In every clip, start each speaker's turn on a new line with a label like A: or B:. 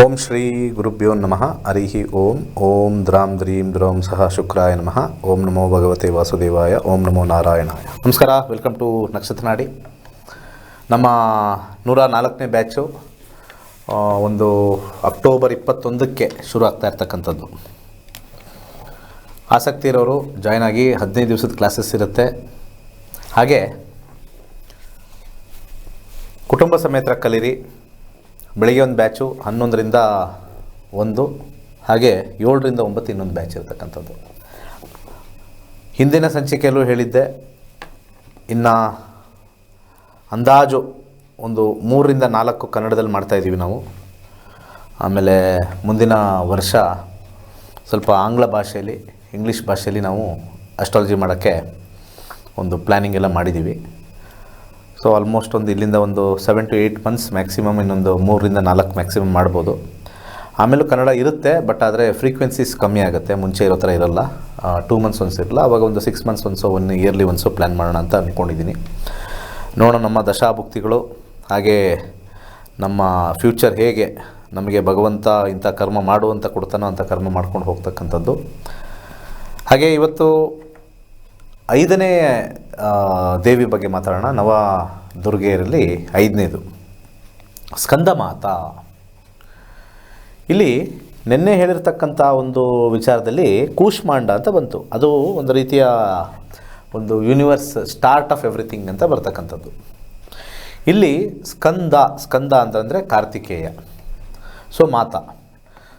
A: ಓಂ ಶ್ರೀ ಗುರುಭ್ಯೋ ನಮಃ. ಹರಿಹಿ ಓಂ. ಓಂ ದ್ರಾಂ ದ್ರೀಂ ದ್ರೋಂ ಸಹ ಶುಕ್ರಾಯ ನಮಃ. ಓಂ ನಮೋ ಭಗವತೆ ವಾಸುದೇವಾಯ. ಓಂ ನಮೋ ನಾರಾಯಣ. ನಮಸ್ಕಾರ. ವೆಲ್ಕಮ್ ಟು ನಕ್ಷತ್ರ ನಾಡಿ ನಮ್ಮ ನೂರ ನಾಲ್ಕನೇ ಬ್ಯಾಚು ಒಂದು ಅಕ್ಟೋಬರ್ ಇಪ್ಪತ್ತೊಂದಕ್ಕೆ ಶುರು ಆಗ್ತಾ ಇರ್ತಕ್ಕಂಥದ್ದು. ಆಸಕ್ತಿ ಇರೋರು ಜಾಯ್ನ್ ಆಗಿ ಹದಿನೈದು ದಿವಸದ ಕ್ಲಾಸಸ್ ಇರುತ್ತೆ. ಹಾಗೆ ಕುಟುಂಬ ಸಮೇತ ಕಲೀರಿ. ಬೆಳಿಗ್ಗೆ ಒಂದು ಬ್ಯಾಚು ಹನ್ನೊಂದರಿಂದ ಒಂದು, ಹಾಗೆ ಏಳರಿಂದ ಒಂಬತ್ತು ಇನ್ನೊಂದು ಬ್ಯಾಚ್ ಇರತಕ್ಕಂಥದ್ದು. ಹಿಂದಿನ ಸಂಚಿಕೆಯಲ್ಲೂ ಹೇಳಿದ್ದೆ, ಇನ್ನು ಅಂದಾಜು ಒಂದು ಮೂರರಿಂದ ನಾಲ್ಕು ಕನ್ನಡದಲ್ಲಿ ಮಾಡ್ತಾಯಿದ್ದೀವಿ ನಾವು. ಆಮೇಲೆ ಮುಂದಿನ ವರ್ಷ ಸ್ವಲ್ಪ ಆಂಗ್ಲ ಭಾಷೆಯಲ್ಲಿ, ಇಂಗ್ಲೀಷ್ ಭಾಷೆಯಲ್ಲಿ ನಾವು ಅಸ್ಟ್ರಾಲಜಿ ಮಾಡೋಕ್ಕೆ ಒಂದು ಪ್ಲ್ಯಾನಿಂಗ್ ಎಲ್ಲ ಮಾಡಿದ್ದೀವಿ. ಸೊ ಆಲ್ಮೋಸ್ಟ್ ಒಂದು ಇಲ್ಲಿಂದ ಒಂದು seven to eight months maximum ಇನ್ನೊಂದು ಮೂರರಿಂದ ನಾಲ್ಕು ಮ್ಯಾಕ್ಸಿಮಮ್ ಮಾಡ್ಬೋದು. ಆಮೇಲೂ ಕನ್ನಡ ಇರುತ್ತೆ ಬಟ್ ಆದರೆ ಫ್ರೀಕ್ವೆನ್ಸೀಸ್ ಕಮ್ಮಿ ಆಗುತ್ತೆ. ಮುಂಚೆ ಇರೋ ಥರ ಇರೋಲ್ಲ. ಟೂ ಮಂತ್ಸ್ ಒನ್ಸ್ ಇರಲ್ಲ. ಅವಾಗ ಒಂದು ಸಿಕ್ಸ್ ಮಂತ್ಸ್ ಒನ್ಸೋ ಒನ್ ಇಯರ್ಲಿ ಒನ್ಸೋ ಪ್ಲ್ಯಾನ್ ಮಾಡೋಣ ಅಂತ ಅಂದ್ಕೊಂಡಿದ್ದೀನಿ ನೋಡೋಣ ನಮ್ಮ ದಶಾಭುಕ್ತಿಗಳು, ಹಾಗೆ ನಮ್ಮ ಫ್ಯೂಚರ್ ಹೇಗೆ, ನಮಗೆ ಭಗವಂತ ಇಂಥ ಕರ್ಮ ಮಾಡು ಅಂತ ಕೊಡ್ತಾನೋ ಅಂಥ ಕರ್ಮ ಮಾಡ್ಕೊಂಡು ಹೋಗ್ತಕ್ಕಂಥದ್ದು. ಹಾಗೆ ಇವತ್ತು ಐದನೇ ದೇವಿ ಬಗ್ಗೆ ಮಾತಾಡೋಣ. ನವ ದುರ್ಗೆಯರಲ್ಲಿ ಐದನೇದು. ಸ್ಕಂದ ಮಾತಾ. ಇಲ್ಲಿ ನಿನ್ನೆ ಹೇಳಿರ್ತಕ್ಕಂಥ ಒಂದು ವಿಚಾರದಲ್ಲಿ ಕೂಷ್ಮಾಂಡ ಅಂತ ಬಂತು. ಅದು ಒಂದು ರೀತಿಯ ಒಂದು ಯೂನಿವರ್ಸ್ ಸ್ಟಾರ್ಟ್ ಆಫ್ ಎವ್ರಿಥಿಂಗ್ ಅಂತ ಬರ್ತಕ್ಕಂಥದ್ದು. ಇಲ್ಲಿ ಸ್ಕಂದ ಸ್ಕಂದ ಅಂತಂದರೆ ಕಾರ್ತಿಕೇಯ. ಸೊ, ಮಾತಾ.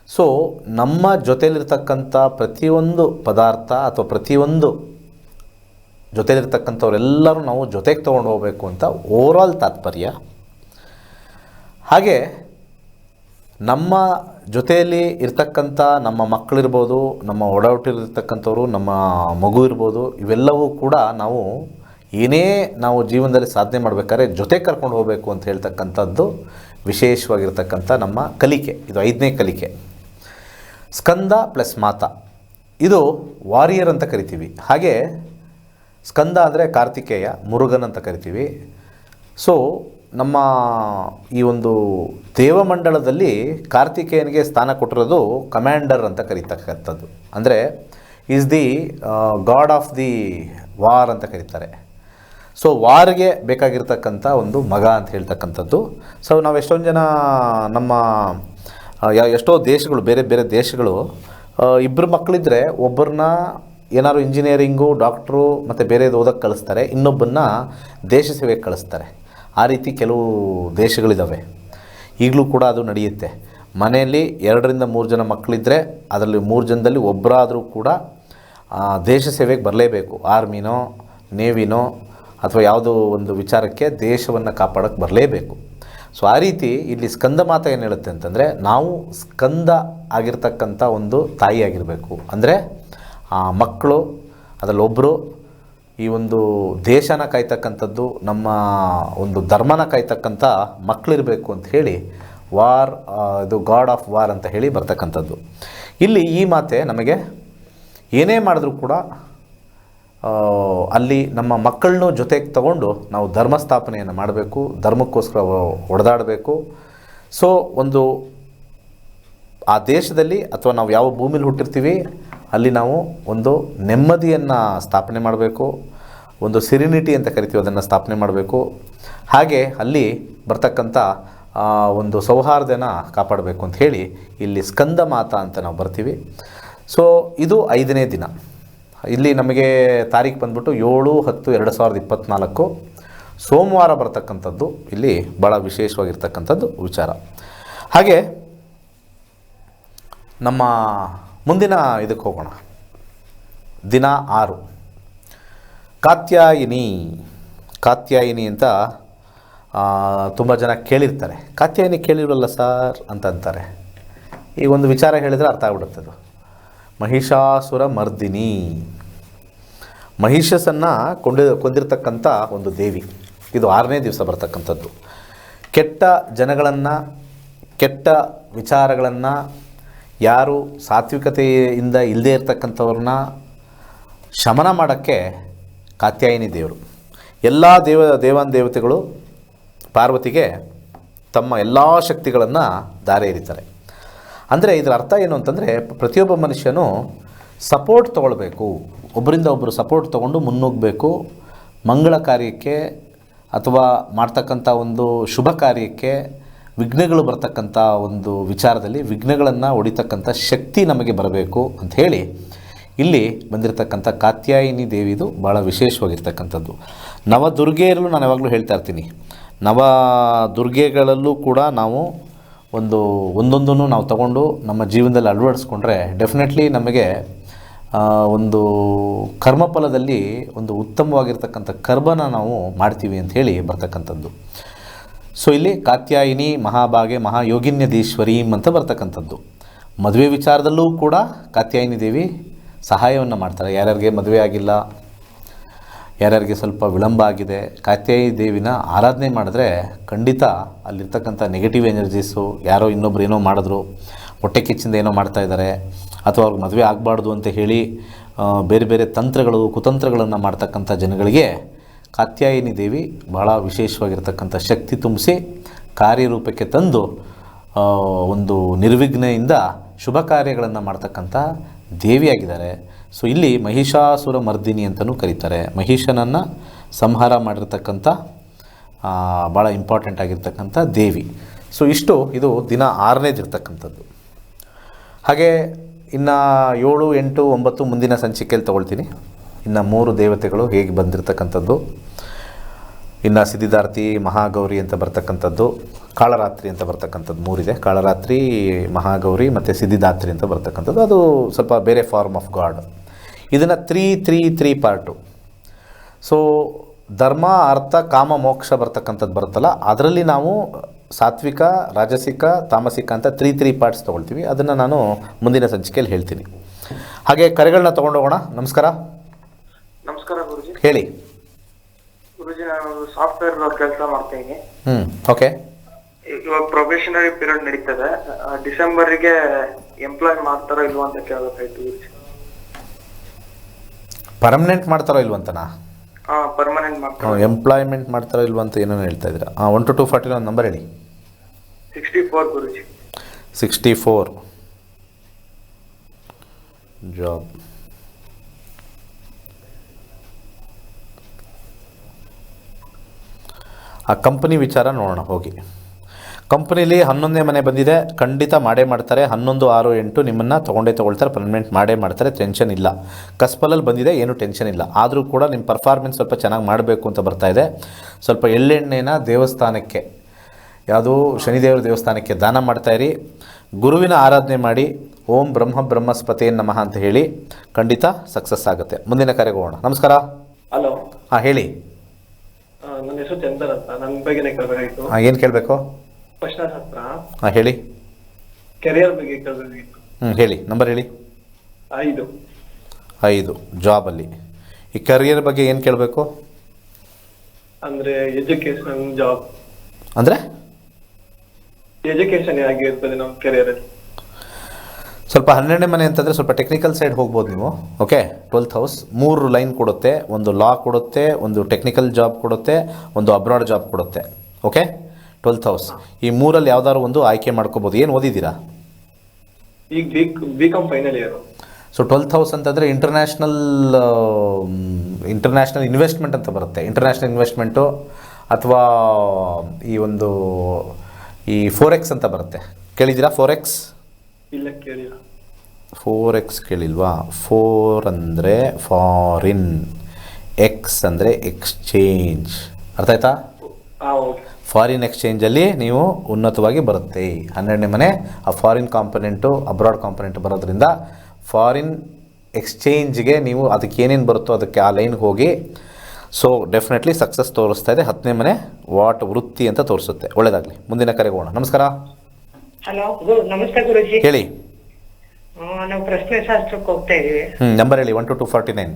A: ಸೊ, ನಮ್ಮ ಜೊತೆಯಲ್ಲಿರ್ತಕ್ಕಂಥ ಪ್ರತಿಯೊಂದು ಪದಾರ್ಥ ಅಥವಾ ಪ್ರತಿಯೊಂದು ಜೊತೆಲಿರ್ತಕ್ಕಂಥವ್ರೆಲ್ಲರೂ ನಾವು ಜೊತೆಗೆ ತೊಗೊಂಡು ಹೋಗಬೇಕು ಅಂತ ಓವರಾಲ್ ತಾತ್ಪರ್ಯ. ಹಾಗೆ ನಮ್ಮ ಜೊತೆಯಲ್ಲಿ ಇರ್ತಕ್ಕಂಥ ನಮ್ಮ ಮಕ್ಕಳಿರ್ಬೋದು ನಮ್ಮ ಒಡಹುಟ್ಟಿರ್ತಕ್ಕಂಥವ್ರು ನಮ್ಮ ಮಗು ಇರ್ಬೋದು, ಇವೆಲ್ಲವೂ ಕೂಡ ನಾವು ಏನೇ ನಾವು ಜೀವನದಲ್ಲಿ ಸಾಧನೆ ಮಾಡಬೇಕಾದ್ರೆ ಜೊತೆ ಕರ್ಕೊಂಡು ಹೋಗಬೇಕು ಅಂತ ಹೇಳ್ತಕ್ಕಂಥದ್ದು ವಿಶೇಷವಾಗಿರ್ತಕ್ಕಂಥ ನಮ್ಮ ಕಲಿಕೆ. ಇದು ಐದನೇ ಕಲಿಕೆ. ಸ್ಕಂದ ಪ್ಲಸ್ ಮಾತಾ. ಇದು ವಾರಿಯರ್ ಅಂತ ಕರಿತೀವಿ. ಹಾಗೆ ಸ್ಕಂದ ಅಂದರೆ ಕಾರ್ತಿಕೇಯ, ಮುರುಗನ್ ಅಂತ ಕರಿತೀವಿ. ಸೊ ನಮ್ಮ ಈ ಒಂದು ದೇವಮಂಡಲದಲ್ಲಿ ಕಾರ್ತಿಕೇಯನಿಗೆ ಸ್ಥಾನ ಕೊಟ್ಟಿರೋದು ಕಮ್ಯಾಂಡರ್ ಅಂತ ಕರೀತಕ್ಕಂಥದ್ದು. ಅಂದರೆ is the god of the war ಅಂತ ಕರೀತಾರೆ. ಸೊ ವಾರ್ಗೆ ಬೇಕಾಗಿರ್ತಕ್ಕಂಥ ಒಂದು ಮಗ ಅಂತ ಹೇಳ್ತಕ್ಕಂಥದ್ದು. ಸೊ ನಾವು ಎಷ್ಟೊಂದು ಜನ ನಮ್ಮ ಎಷ್ಟೋ ದೇಶಗಳು, ಬೇರೆ ಬೇರೆ ದೇಶಗಳು ಇಬ್ಬರು ಮಕ್ಕಳಿದ್ದರೆ ಒಬ್ಬರನ್ನ ಏನಾದ್ರು ಇಂಜಿನಿಯರಿಂಗು, ಡಾಕ್ಟ್ರು ಮತ್ತು ಬೇರೆದು ಓದಕ್ಕೆ ಕಳಿಸ್ತಾರೆ, ಇನ್ನೊಬ್ಬನ್ನ ದೇಶ ಸೇವೆಗೆ ಕಳಿಸ್ತಾರೆ. ಆ ರೀತಿ ಕೆಲವು ದೇಶಗಳಿದ್ದಾವೆ ಈಗಲೂ ಕೂಡ ಅದು ನಡೆಯುತ್ತೆ. ಮನೆಯಲ್ಲಿ ಎರಡರಿಂದ ಮೂರು ಜನ ಮಕ್ಕಳಿದ್ದರೆ ಅದರಲ್ಲಿ ಮೂರು ಜನದಲ್ಲಿ ಒಬ್ಬರಾದರೂ ಕೂಡ ದೇಶ ಸೇವೆಗೆ ಬರಲೇಬೇಕು. ಆರ್ಮಿನೋ, ನೇವಿನೋ, ಅಥವಾ ಯಾವುದೋ ಒಂದು ವಿಚಾರಕ್ಕೆ ದೇಶವನ್ನು ಕಾಪಾಡೋಕ್ಕೆ ಬರಲೇಬೇಕು. ಸೊ ಆ ರೀತಿ ಇಲ್ಲಿ ಸ್ಕಂದ ಮಾತ ಏನು ಹೇಳುತ್ತೆ ಅಂತಂದರೆ, ನಾವು ಸ್ಕಂದ ಆಗಿರ್ತಕ್ಕಂಥ ಒಂದು ತಾಯಿ ಆಗಿರಬೇಕು. ಅಂದರೆ ಆ ಮಕ್ಕಳು, ಅದರಲ್ಲಿ ಒಬ್ಬರು ಈ ಒಂದು ದೇಶನ ಕಾಯ್ತಕ್ಕಂಥದ್ದು, ನಮ್ಮ ಒಂದು ಧರ್ಮನ ಕಾಯ್ತಕ್ಕಂಥ ಮಕ್ಕಳಿರಬೇಕು ಅಂತ ಹೇಳಿ ವಾರ್ ಇದು ಗಾಡ್ ಆಫ್ ವಾರ್ ಅಂತ ಹೇಳಿ ಬರ್ತಕ್ಕಂಥದ್ದು. ಇಲ್ಲಿ ಈ ಮಾತೆ ನಮಗೆ ಏನೇ ಮಾಡಿದ್ರೂ ಕೂಡ ಅಲ್ಲಿ ನಮ್ಮ ಮಕ್ಕಳನ್ನೂ ಜೊತೆಗೆ ತಗೊಂಡು ನಾವು ಧರ್ಮ ಸ್ಥಾಪನೆಯನ್ನು ಮಾಡಬೇಕು, ಧರ್ಮಕ್ಕೋಸ್ಕರ ಒಡೆದಾಡಬೇಕು. ಸೊ, ಒಂದು ಆ ದೇಶದಲ್ಲಿ ಅಥವಾ ನಾವು ಯಾವ ಭೂಮಿಲಿ ಹುಟ್ಟಿರ್ತೀವಿ, ಅಲ್ಲಿ ನಾವು ಒಂದು ನೆಮ್ಮದಿಯನ್ನು ಸ್ಥಾಪನೆ ಮಾಡಬೇಕು, ಒಂದು ಸಿರಿನಿಟಿ ಅಂತ ಕರಿತೀವಿ ಅದನ್ನು ಸ್ಥಾಪನೆ ಮಾಡಬೇಕು. ಹಾಗೆ ಅಲ್ಲಿ ಬರ್ತಕ್ಕಂಥ ಒಂದು ಸೌಹಾರ್ದನ ಕಾಪಾಡಬೇಕು ಅಂತ ಹೇಳಿ ಇಲ್ಲಿ ಸ್ಕಂದ ಮಾತ ಅಂತ ನಾವು ಬರ್ತೀವಿ. ಸೊ ಇದು ಐದನೇ ದಿನ. ಇಲ್ಲಿ ನಮಗೆ ತಾರೀಕು ಬಂದ್ಬಿಟ್ಟು ಏಳು ಹತ್ತು ಎರಡು ಸಾವಿರದ ಇಪ್ಪತ್ತ್ನಾಲ್ಕು ಸೋಮವಾರ ಬರ್ತಕ್ಕಂಥದ್ದು, ಇಲ್ಲಿ ಭಾಳ ವಿಶೇಷವಾಗಿರ್ತಕ್ಕಂಥದ್ದು ವಿಚಾರ. ಹಾಗೆ ನಮ್ಮ ಮುಂದಿನ ಇದಕ್ಕೆ ಹೋಗೋಣ. ದಿನ ಆರು. ಕಾತ್ಯಾಯಿನಿ ಕಾತ್ಯಾಯಿನಿ ಅಂತ ತುಂಬ ಜನ ಕೇಳಿರ್ತಾರೆ. ಕಾತ್ಯಾಯಿನಿ ಕೇಳಿರಲ್ಲ ಸರ್ ಅಂತಂತಾರೆ. ಈ ಒಂದು ವಿಚಾರ ಹೇಳಿದರೆ ಅರ್ಥ ಆಗ್ಬಿಡುತ್ತೆ ಅದು. ಮಹಿಷಾಸುರ ಮರ್ದಿನಿ. ಮಹಿಷಸನ್ನು ಕೊಂಡಿ ಕೊಂದಿರ್ತಕ್ಕಂಥ ಒಂದು ದೇವಿ. ಇದು ಆರನೇ ದಿವಸ ಬರ್ತಕ್ಕಂಥದ್ದು. ಕೆಟ್ಟ ಜನಗಳನ್ನು, ಕೆಟ್ಟ ವಿಚಾರಗಳನ್ನು ಯಾರು ಸಾತ್ವಿಕತೆಯಿಂದ ಇಲ್ಲದೇ ಇರತಕ್ಕಂಥವ್ರನ್ನ ಶಮನ ಮಾಡೋಕ್ಕೆ ಕಾತ್ಯಾಯಿನಿ ದೇವರು. ಎಲ್ಲ ದೇವ, ದೇವಾನ್ ದೇವತೆಗಳು ಪಾರ್ವತಿಗೆ ತಮ್ಮ ಎಲ್ಲ ಶಕ್ತಿಗಳನ್ನು ದಾರೆ ಎರಿತಾರೆ. ಅಂದರೆ ಇದರ ಅರ್ಥ ಏನು ಅಂತಂದರೆ ಪ್ರತಿಯೊಬ್ಬ ಮನುಷ್ಯನೂ ಸಪೋರ್ಟ್ ತೊಗೊಳ್ಬೇಕು. ಒಬ್ಬರಿಂದ ಒಬ್ಬರು ಸಪೋರ್ಟ್ ತೊಗೊಂಡು ಮುನ್ನುಗ್ಗಬೇಕು ಮಂಗಳ ಕಾರ್ಯಕ್ಕೆ ಅಥವಾ ಮಾಡ್ತಕ್ಕಂಥ ಒಂದು ಶುಭ ಕಾರ್ಯಕ್ಕೆ ವಿಘ್ನಗಳು ಬರ್ತಕ್ಕಂಥ ಒಂದು ವಿಚಾರದಲ್ಲಿ ವಿಘ್ನಗಳನ್ನು ಹೊಡಿತಕ್ಕಂಥ ಶಕ್ತಿ ನಮಗೆ ಬರಬೇಕು ಅಂತ ಹೇಳಿ ಇಲ್ಲಿ ಬಂದಿರತಕ್ಕಂಥ ಕಾತ್ಯಾಯಿನಿ ದೇವಿದು ಭಾಳ ವಿಶೇಷವಾಗಿರ್ತಕ್ಕಂಥದ್ದು. ನವದುರ್ಗೆಯರಲ್ಲೂ ನಾನು ಯಾವಾಗಲೂ ಹೇಳ್ತಾ ಇರ್ತೀನಿ. ನವ ದುರ್ಗೆಗಳಲ್ಲೂ ಕೂಡ ನಾವು ಒಂದು ಒಂದೊಂದನ್ನು ನಾವು ತಗೊಂಡು ನಮ್ಮ ಜೀವನದಲ್ಲಿ ಅಳವಡಿಸ್ಕೊಂಡ್ರೆ ಡೆಫಿನೆಟ್ಲಿ ನಮಗೆ ಒಂದು ಕರ್ಮಫಲದಲ್ಲಿ ಒಂದು ಉತ್ತಮವಾಗಿರ್ತಕ್ಕಂಥ ಕರ್ಮನ ನಾವು ಮಾಡ್ತೀವಿ ಹೇಳಿ ಬರ್ತಕ್ಕಂಥದ್ದು. ಸೊ ಇಲ್ಲಿ ಕಾತ್ಯಾಯಿನಿ, ಮಹಾಭಾಗೆ ಮಹಾಯೋಗಿನ್ಯದೀಶ್ವರೀಂ ಅಂತ ಬರ್ತಕ್ಕಂಥದ್ದು. ಮದುವೆ ವಿಚಾರದಲ್ಲೂ ಕೂಡ ಕಾತ್ಯಾಯಿನಿ ದೇವಿ ಸಹಾಯವನ್ನು ಮಾಡ್ತಾರೆ. ಯಾರ್ಯಾರಿಗೆ ಮದುವೆ ಆಗಿಲ್ಲ, ಯಾರ್ಯಾರಿಗೆ ಸ್ವಲ್ಪ ವಿಳಂಬ ಆಗಿದೆ ಕಾತ್ಯಾಯಿ ದೇವಿನ ಆರಾಧನೆ ಮಾಡಿದ್ರೆ ಖಂಡಿತ ಅಲ್ಲಿರ್ತಕ್ಕಂಥ ನೆಗೆಟಿವ್ ಎನರ್ಜೀಸು ಯಾರೋ ಇನ್ನೊಬ್ರು ಏನೋ ಮಾಡಿದ್ರು, ಹೊಟ್ಟೆ ಕಿಚ್ಚಿಂದ ಏನೋ ಮಾಡ್ತಾ ಇದ್ದಾರೆ ಅಥವಾ ಅವ್ರಿಗೆ ಮದುವೆ ಆಗಬಾರ್ದು ಅಂತ ಹೇಳಿ ಬೇರೆ ಬೇರೆ ತಂತ್ರಗಳು, ಕುತಂತ್ರಗಳನ್ನು ಮಾಡ್ತಕ್ಕಂಥ ಜನಗಳಿಗೆ ಕಾತ್ಯಾಯಿನಿ ದೇವಿ ಬಹಳ ವಿಶೇಷವಾಗಿರ್ತಕ್ಕಂಥ ಶಕ್ತಿ ತುಂಬಿಸಿ ಕಾರ್ಯರೂಪಕ್ಕೆ ತಂದು ಒಂದು ನಿರ್ವಿಘ್ನೆಯಿಂದ ಶುಭ ಕಾರ್ಯಗಳನ್ನು ಮಾಡ್ತಕ್ಕಂಥ ದೇವಿಯಾಗಿದ್ದಾರೆ. ಸೊ ಇಲ್ಲಿ ಮಹಿಷಾಸುರ ಮರ್ದಿನಿ ಅಂತಲೂ ಕರೀತಾರೆ. ಮಹಿಷನನ್ನು ಸಂಹಾರ ಮಾಡಿರ್ತಕ್ಕಂಥ ಭಾಳ ಇಂಪಾರ್ಟೆಂಟ್ ಆಗಿರ್ತಕ್ಕಂಥ ದೇವಿ. ಸೊ ಇಷ್ಟು, ಇದು ದಿನ ಆರನೇದಿರ್ತಕ್ಕಂಥದ್ದು. ಹಾಗೆ, ಇನ್ನು ಏಳು ಎಂಟು ಒಂಬತ್ತು ಮುಂದಿನ ಸಂಚಿಕೆಯಲ್ಲಿ ತೊಗೊಳ್ತೀನಿ. ಇನ್ನು ಮೂರು ದೇವತೆಗಳು ಹೇಗೆ ಬಂದಿರತಕ್ಕಂಥದ್ದು, ಇನ್ನು ಸಿದ್ಧಿದಾರ್ತಿ, ಮಹಾಗೌರಿ ಅಂತ ಬರ್ತಕ್ಕಂಥದ್ದು, ಕಾಳರಾತ್ರಿ ಅಂತ ಬರ್ತಕ್ಕಂಥದ್ದು ಮೂರಿದೆ. ಕಾಳರಾತ್ರಿ, ಮಹಾಗೌರಿ ಮತ್ತು ಸಿದ್ಧಿದಾತ್ರಿ ಅಂತ ಬರ್ತಕ್ಕಂಥದ್ದು. ಅದು ಸ್ವಲ್ಪ ಬೇರೆ ಫಾರ್ಮ್ ಆಫ್ ಗಾಡ್ ಇದನ್ನು three three three part so ಧರ್ಮ, ಅರ್ಥ, ಕಾಮ, ಮೋಕ್ಷ ಬರ್ತಕ್ಕಂಥದ್ದು ಬರುತ್ತಲ್ಲ, ಅದರಲ್ಲಿ ನಾವು ಸಾತ್ವಿಕ, ರಾಜಸಿಕ, ತಾಮಸಿಕ ಅಂತ ತ್ರೀ ತ್ರೀ ಪಾರ್ಟ್ಸ್ ತೊಗೊಳ್ತೀವಿ. ಅದನ್ನು ನಾನು ಮುಂದಿನ ಸಂಚಿಕೆಯಲ್ಲಿ ಹೇಳ್ತೀನಿ. ಹಾಗೆ ಕರೆಗಳನ್ನ ತೊಗೊಂಡೋಗೋಣ ನಮಸ್ಕಾರ. ಹೇಳಿ.
B: ಗುರುಜಿ ನಾನು ಸಾಫ್ಟ್ವೇರ್ ಕೆಲಸ ಮಾಡ್ತೀನಿ
A: ಹ್ಮ್ ಓಕೆ
B: ಇವಾಗ ಪ್ರೊಬೇಷನರಿ ಪೀರಿಯಡ್ ನಡೀತದೆ. ಡಿಸೆಂಬರ್ಗೆ ಎಂಪ್ಲಾಯ್ ಮಾಡ್ತಾರೋ ಇಲ್ವಾ ಅಂತ ಕೇಳಬೇಕಾಯ್ತು ಗುರುಜಿ.
A: ಪರ್ಮನೆಂಟ್ ಮಾಡ್ತಾರೋ ಇಲ್ವಂತನಾ
B: ಹಾಂ ಪರ್ಮನೆಂಟ್ ಮಾಡ್ತಾರೋ.
A: ಎಂಪ್ಲಾಯ್ಮೆಂಟ್ ಮಾಡ್ತಾರೋ ಇಲ್ವಂತ ಏನೋ ಹೇಳ್ತಾ ಇದ್ದೀರಾ? ಹಾಂ ಒನ್ ಟು ಟು ಫಾರ್ಟಿ ಒಂದು ನಂಬರ್ ಹೇಳಿ.
B: ಸಿಕ್ಸ್ಟಿ ಫೋರ್ ಗುರುಜಿ.
A: ಸಿಕ್ಸ್ಟಿ ಫೋರ್ ಜಾಬ್ ಆ ಕಂಪನಿ ವಿಚಾರ ನೋಡೋಣ ಹೋಗಿ. ಕಂಪ್ನಿಲಿ ಹನ್ನೊಂದನೇ ಮನೆ ಬಂದಿದೆ. ಖಂಡಿತ ಮಾಡೇ ಮಾಡ್ತಾರೆ. ಹನ್ನೊಂದು ಆರು ಎಂಟು ನಿಮ್ಮನ್ನು ತೊಗೊಂಡೇ ತೊಗೊಳ್ತಾರೆ. ಪರ್ಮನೆಂಟ್ ಮಾಡೇ ಮಾಡ್ತಾರೆ. ಟೆನ್ಷನ್ ಇಲ್ಲ. ಕಸ್ಪಲಲ್ಲಿ ಬಂದಿದೆ. ಏನು ಟೆನ್ಷನ್ ಇಲ್ಲ. ಆದರೂ ಕೂಡ ನಿಮ್ಮ ಪರ್ಫಾರ್ಮೆನ್ಸ್ ಸ್ವಲ್ಪ ಚೆನ್ನಾಗಿ ಮಾಡಬೇಕು ಅಂತ ಬರ್ತಾ ಇದೆ. ಸ್ವಲ್ಪ ಎಳ್ಳೆಣ್ಣೆನ ದೇವಸ್ಥಾನಕ್ಕೆ ಯಾವುದು ಶನಿದೇವರ ದೇವಸ್ಥಾನಕ್ಕೆ ದಾನ ಮಾಡ್ತಾಯಿರಿ ಗುರುವಿನ ಆರಾಧನೆ ಮಾಡಿ. ಓಂ ಬ್ರಹ್ಮ ಬ್ರಹ್ಮಸ್ಪತಿ ನಮಃ ಅಂತ ಹೇಳಿ ಖಂಡಿತ ಸಕ್ಸಸ್ ಆಗುತ್ತೆ. ಮುಂದಿನ ಕರೆಗೆ ಹೋಗೋಣ. ನಮಸ್ಕಾರ.
C: ಹಲೋ
A: ಹಾಂ ಹೇಳಿ.
C: ನನ್ನ ಹೆಸರು ಚಂದನ್ ಅಂತ. ನನ್ನ ಬಗ್ಗೆನೇ ಕೇಳಬೇಕಾಗಿತ್ತು.
A: ಹಾಂ ಏನು ಕೇಳಬೇಕು?
C: ಹತ್ರ.
A: ಹಾಂ ಹೇಳಿ.
C: ಕೆರಿಯರ್ ಬಗ್ಗೆ ಕೇಳಬೇಕಾಗಿತ್ತು.
A: ಹ್ಞೂ ಹೇಳಿ. ನಂಬರ್ ಹೇಳಿ.
C: ಐದು.
A: ಐದು. ಜಾಬಲ್ಲಿ ಈ ಕರಿಯರ್ ಬಗ್ಗೆ ಏನು ಕೇಳಬೇಕು?
C: ಅಂದ್ರೆ ಎಜುಕೇಶನ್ ಜಾಬ್
A: ಅಂದ್ರೆ?
C: ಎಜುಕೇಶನ್ ಹೇಗಿರ್ತದೆ ನಮ್ಮ ಕೆರಿಯರ್ ಅಲ್ಲಿ?
A: ಸ್ವಲ್ಪ ಹನ್ನೆರಡನೇ ಮನೆ ಅಂತಂದರೆ ಸ್ವಲ್ಪ ಟೆಕ್ನಿಕಲ್ ಸೈಡ್ ಹೋಗ್ಬೋದು ನೀವು. ಓಕೆ ಟ್ವೆಲ್ತ್ ಹೌಸ್ ಮೂರು ಲೈನ್ ಕೊಡುತ್ತೆ ಒಂದು ಲಾ ಕೊಡುತ್ತೆ ಒಂದು ಟೆಕ್ನಿಕಲ್ ಜಾಬ್ ಕೊಡುತ್ತೆ ಒಂದು ಅಬ್ರಾಡ್ ಜಾಬ್ ಕೊಡುತ್ತೆ. ಓಕೆ ಟ್ವೆಲ್ತ್ ಹೌಸ್ ಈ ಮೂರಲ್ಲಿ ಯಾವ್ದಾದ್ರು ಒಂದು ಆಯ್ಕೆ ಮಾಡ್ಕೋಬೋದು. ಏನು ಓದಿದ್ದೀರಾ? ಸೊ ಟ್ವೆಲ್ತ್ ಹೌಸ್ ಅಂತಂದರೆ ಇಂಟರ್ನ್ಯಾಷನಲ್ ಇಂಟರ್ನ್ಯಾಷನಲ್ ಇನ್ವೆಸ್ಟ್ಮೆಂಟ್ ಅಂತ ಬರುತ್ತೆ. ಇಂಟರ್ನ್ಯಾಷನಲ್ ಇನ್ವೆಸ್ಟ್ಮೆಂಟು ಅಥವಾ ಈ ಒಂದು ಈ ಫೋರೆಕ್ಸ್ ಅಂತ ಬರುತ್ತೆ. ಕೇಳಿದ್ದೀರಾ ಫೋರೆಕ್ಸ್
C: ಇಲ್ಲ ಕೇಳಿಲ್ಲ.
A: ಫೋರ್ ಎಕ್ಸ್ ಕೇಳಿಲ್ವಾ? ಫೋರ್ ಅಂದರೆ ಫಾರಿನ್ ಎಕ್ಸ್ ಅಂದರೆ ಎಕ್ಸ್ಚೇಂಜ್ ಅರ್ಥ ಆಯ್ತಾ? ಫಾರಿನ್ ಎಕ್ಸ್ಚೇಂಜಲ್ಲಿ ನೀವು ಉನ್ನತವಾಗಿ ಬರುತ್ತೆ. ಹನ್ನೆರಡನೇ ಮನೆ ಆ ಫಾರಿನ್ ಕಾಂಪೊನೆಂಟು ಅಬ್ರಾಡ್ ಕಾಂಪೊನೆಂಟ್ ಬರೋದ್ರಿಂದ ಫಾರಿನ್ ಎಕ್ಸ್ಚೇಂಜ್ಗೆ ನೀವು ಅದಕ್ಕೆ ಏನೇನು ಬರುತ್ತೋ ಅದಕ್ಕೆ ಆ ಲೈನ್ಗೆ ಹೋಗಿ ಸೊ ಡೆಫಿನೆಟ್ಲಿ ಸಕ್ಸಸ್ ತೋರಿಸ್ತಾ ಇದೆ. ಹತ್ತನೇ ಮನೆ ವಾಟ್ ವೃತ್ತಿ ಅಂತ ತೋರಿಸುತ್ತೆ. ಒಳ್ಳೆಯದಾಗಲಿ ಮುಂದಿನ ಕರೆಗೆ ಹೋಗೋಣ ನಮಸ್ಕಾರ.
D: ಹಲೋ ನಮಸ್ತೆ ಗುರುಜಿ.
A: ಹೇಳಿ
D: ನಾವು ಪ್ರಶ್ನೆ ಶಾಸ್ತ್ರಕ್ಕೆ ಹೋಗ್ತಾ ಇದೀವಿ
A: ನಂಬರ್ ಹೇಳಿ one two two forty nine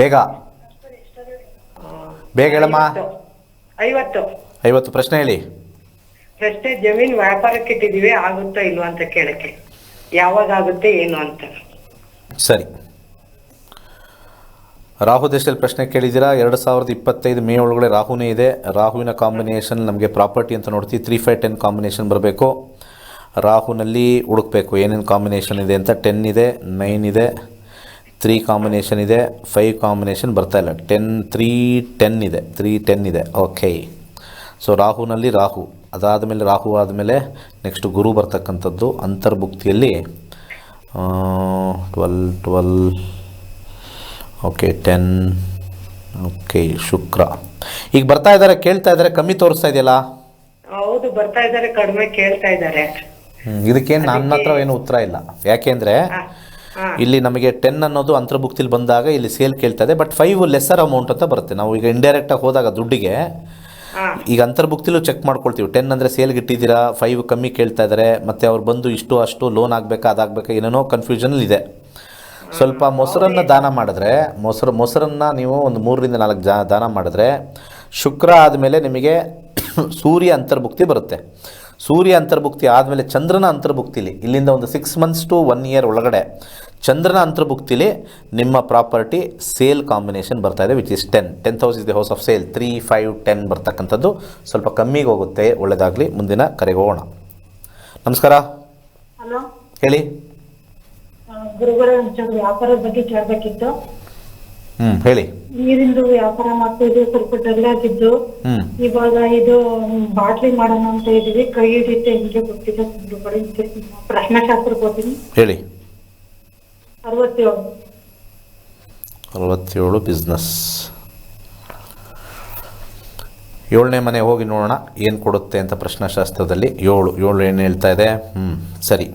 A: ಬೇಗ. ಬೇಗ ಹೇಳಮ್ಮ.
D: ಐವತ್ತು. ಐವತ್ತು.
A: ಐವತ್ತು ಪ್ರಶ್ನೆ ಹೇಳಿ.
D: ಪ್ರಶ್ನೆ ಜಮೀನ್ ವ್ಯಾಪಾರಕ್ಕೆ ಇಟ್ಟಿದೀವಿ ಆಗುತ್ತೋ ಇಲ್ವಾ ಅಂತ ಕೇಳಕ್ಕೆ. ಯಾವಾಗ ಆಗುತ್ತೆ ಏನು ಅಂತ.
A: ಸರಿ. ರಾಹು ದೇಶದಲ್ಲಿ ಪ್ರಶ್ನೆ ಕೇಳಿದ್ದೀರಾ? ಎರಡು ಸಾವಿರದ ಇಪ್ಪತ್ತೈದು ಮೇ ಒಳಗಡೆ ರಾಹುನೇ ಇದೆ. ರಾಹುವಿನ ಕಾಂಬಿನೇಷನ್ ನಮಗೆ ಪ್ರಾಪರ್ಟಿ ಅಂತ ನೋಡ್ತೀವಿ. ತ್ರೀ ಫೈವ್ ಟೆನ್ ಕಾಂಬಿನೇಷನ್ ಬರಬೇಕು. ರಾಹುನಲ್ಲಿ ಹುಡುಕಬೇಕು. ಏನೇನು ಕಾಂಬಿನೇಷನ್ ಇದೆ ಅಂತ? ಟೆನ್ ಇದೆ ನೈನ್ ಇದೆ ತ್ರೀ ಕಾಂಬಿನೇಷನ್ ಇದೆ ಫೈವ್ ಕಾಂಬಿನೇಷನ್ ಬರ್ತಾ ಇಲ್ಲ. ಟೆನ್ ತ್ರೀ ಟೆನ್ ಇದೆ. ತ್ರೀ ಟೆನ್ ಇದೆ. ಓಕೆ ಸೊ ರಾಹುನಲ್ಲಿ ರಾಹು. ಅದಾದಮೇಲೆ ರಾಹು ಆದಮೇಲೆ ನೆಕ್ಸ್ಟ್ ಗುರು ಬರ್ತಕ್ಕಂಥದ್ದು ಅಂತರ್ಭುಕ್ತಿಯಲ್ಲಿ twelve twelve okay ten okay Shukra. ಈಗ ಬರ್ತಾ ಇದ್ದಾರೆ ಕೇಳ್ತಾ ಇದ್ದಾರೆ ಕಮ್ಮಿ ತೋರಿಸ್ತಾ ಇದೆಯಲ್ಲ?
D: ಹೌದು ಬರ್ತಾ ಇದ್ದಾರೆ ಕಡಿಮೆ ಕೇಳ್ತಾ
A: ಇದ್ದಾರೆ ಇದಕ್ಕೇನು ನನ್ನ ಹತ್ರ ಏನು ಉತ್ತರ ಇಲ್ಲ. ಯಾಕೆಂದರೆ. ಇಲ್ಲಿ ನಮಗೆ ಟೆನ್ ಅನ್ನೋದು ಅಂತರ್ಭುಕ್ತಿಲಿ ಬಂದಾಗ ಇಲ್ಲಿ ಸೇಲ್ ಕೇಳ್ತಾ ಇದೆ ಬಟ್ ಫೈವ್ ಲೆಸ್ಸರ್ ಅಮೌಂಟ್ ಅಂತ ಬರುತ್ತೆ. ನಾವು ಈಗ ಇಂಡೈರೆಕ್ಟಾಗಿ ಹೋದಾಗ ದುಡ್ಡಿಗೆ ಈಗ ಅಂತರ್ಭುಕ್ತಿಲೂ ಚೆಕ್ ಮಾಡ್ಕೊಳ್ತೀವಿ. ಟೆನ್ ಅಂದರೆ ಸೇಲ್ಗೆ ಇಟ್ಟಿದ್ದೀರಾ ಫೈವ್ ಕಮ್ಮಿ ಕೇಳ್ತಾ ಇದ್ದಾರೆ ಮತ್ತು ಅವ್ರು ಬಂದು ಇಷ್ಟು ಅಷ್ಟು ಲೋನ್ ಆಗಬೇಕಾ ಅದಾಗಬೇಕಾ ಏನೇನೋ ಕನ್ಫ್ಯೂಷನಲ್ಲಿ ಇದೆ. ಸ್ವಲ್ಪ ಮೊಸರನ್ನು ದಾನ ಮಾಡಿದ್ರೆ ಮೊಸರು ಮೊಸರನ್ನು ನೀವು ಒಂದು ಮೂರರಿಂದ ನಾಲ್ಕು ಜಾ ದಾನ ಮಾಡಿದ್ರೆ ಶುಕ್ರ ಆದಮೇಲೆ ನಿಮಗೆ ಸೂರ್ಯ ಅಂತರ್ಭುಕ್ತಿ ಬರುತ್ತೆ. ಸೂರ್ಯ ಅಂತರ್ಭುಕ್ತಿ ಆದಮೇಲೆ ಚಂದ್ರನ ಅಂತರ್ಭುಕ್ತಿಲಿ ಇಲ್ಲಿಂದ ಒಂದು six months to one year ಒಳಗಡೆ ಚಂದ್ರನ ಅಂತರ್ಭುಕ್ತಿಲಿ ನಿಮ್ಮ ಪ್ರಾಪರ್ಟಿ ಸೇಲ್ ಕಾಂಬಿನೇಷನ್ ಬರ್ತಾ ಇದೆ which is ten tenth house is the house of sale three five ten ಬರ್ತಕ್ಕಂಥದ್ದು ಸ್ವಲ್ಪ ಕಮ್ಮಿಗೆ ಹೋಗುತ್ತೆ ಒಳ್ಳೆಯದಾಗಲಿ ಮುಂದಿನ ಕರೆಗೆ ಹೋಗೋಣ ನಮಸ್ಕಾರ.
E: ಹಲೋ.
A: ಹೇಳಿ.
E: ಗುರುಗಳ ಒಂಚೂರು ವ್ಯಾಪಾರದ ಬಗ್ಗೆ ಕೇಳಬೇಕಿತ್ತು.
A: ಹ್ಮ್ ಹೇಳಿ.
E: ನೀರಿಂದು ವ್ಯಾಪಾರ ಮಾಡ್ತಿದ್ವಿ ಸ್ವಲ್ಪ ಡಲ್ ಆಗಿದ್ದು ಇವಾಗ ಇದು ಬಾಟ್ಲಿ ಮಾಡೋಣ ಅಂತ ಇದೀವಿ ಕೈ ಹಿಡಿತ ಹಿಂಗೆ ಗೊತ್ತಿಲ್ಲ ಗುರುಗಳೇ ಪ್ರಶ್ನೆಶಾಸ್ತ್ರ ಗೊತ್ತೀನಿ
A: ಹೇಳಿ.
E: ಅರವತ್ತೇಳು.
A: ಅರವತ್ತೇಳು ಬಿಸ್ನೆಸ್ ಏಳನೇ ಮನೆ ಹೋಗಿ ನೋಡೋಣ ಏನು ಕೊಡುತ್ತೆ ಅಂತ ಪ್ರಶ್ನಾಶಾಸ್ತ್ರದಲ್ಲಿ ಏಳು ಏಳು ಏನು ಹೇಳ್ತಾ ಇದೆ? ಹ್ಞೂ ಸರಿ.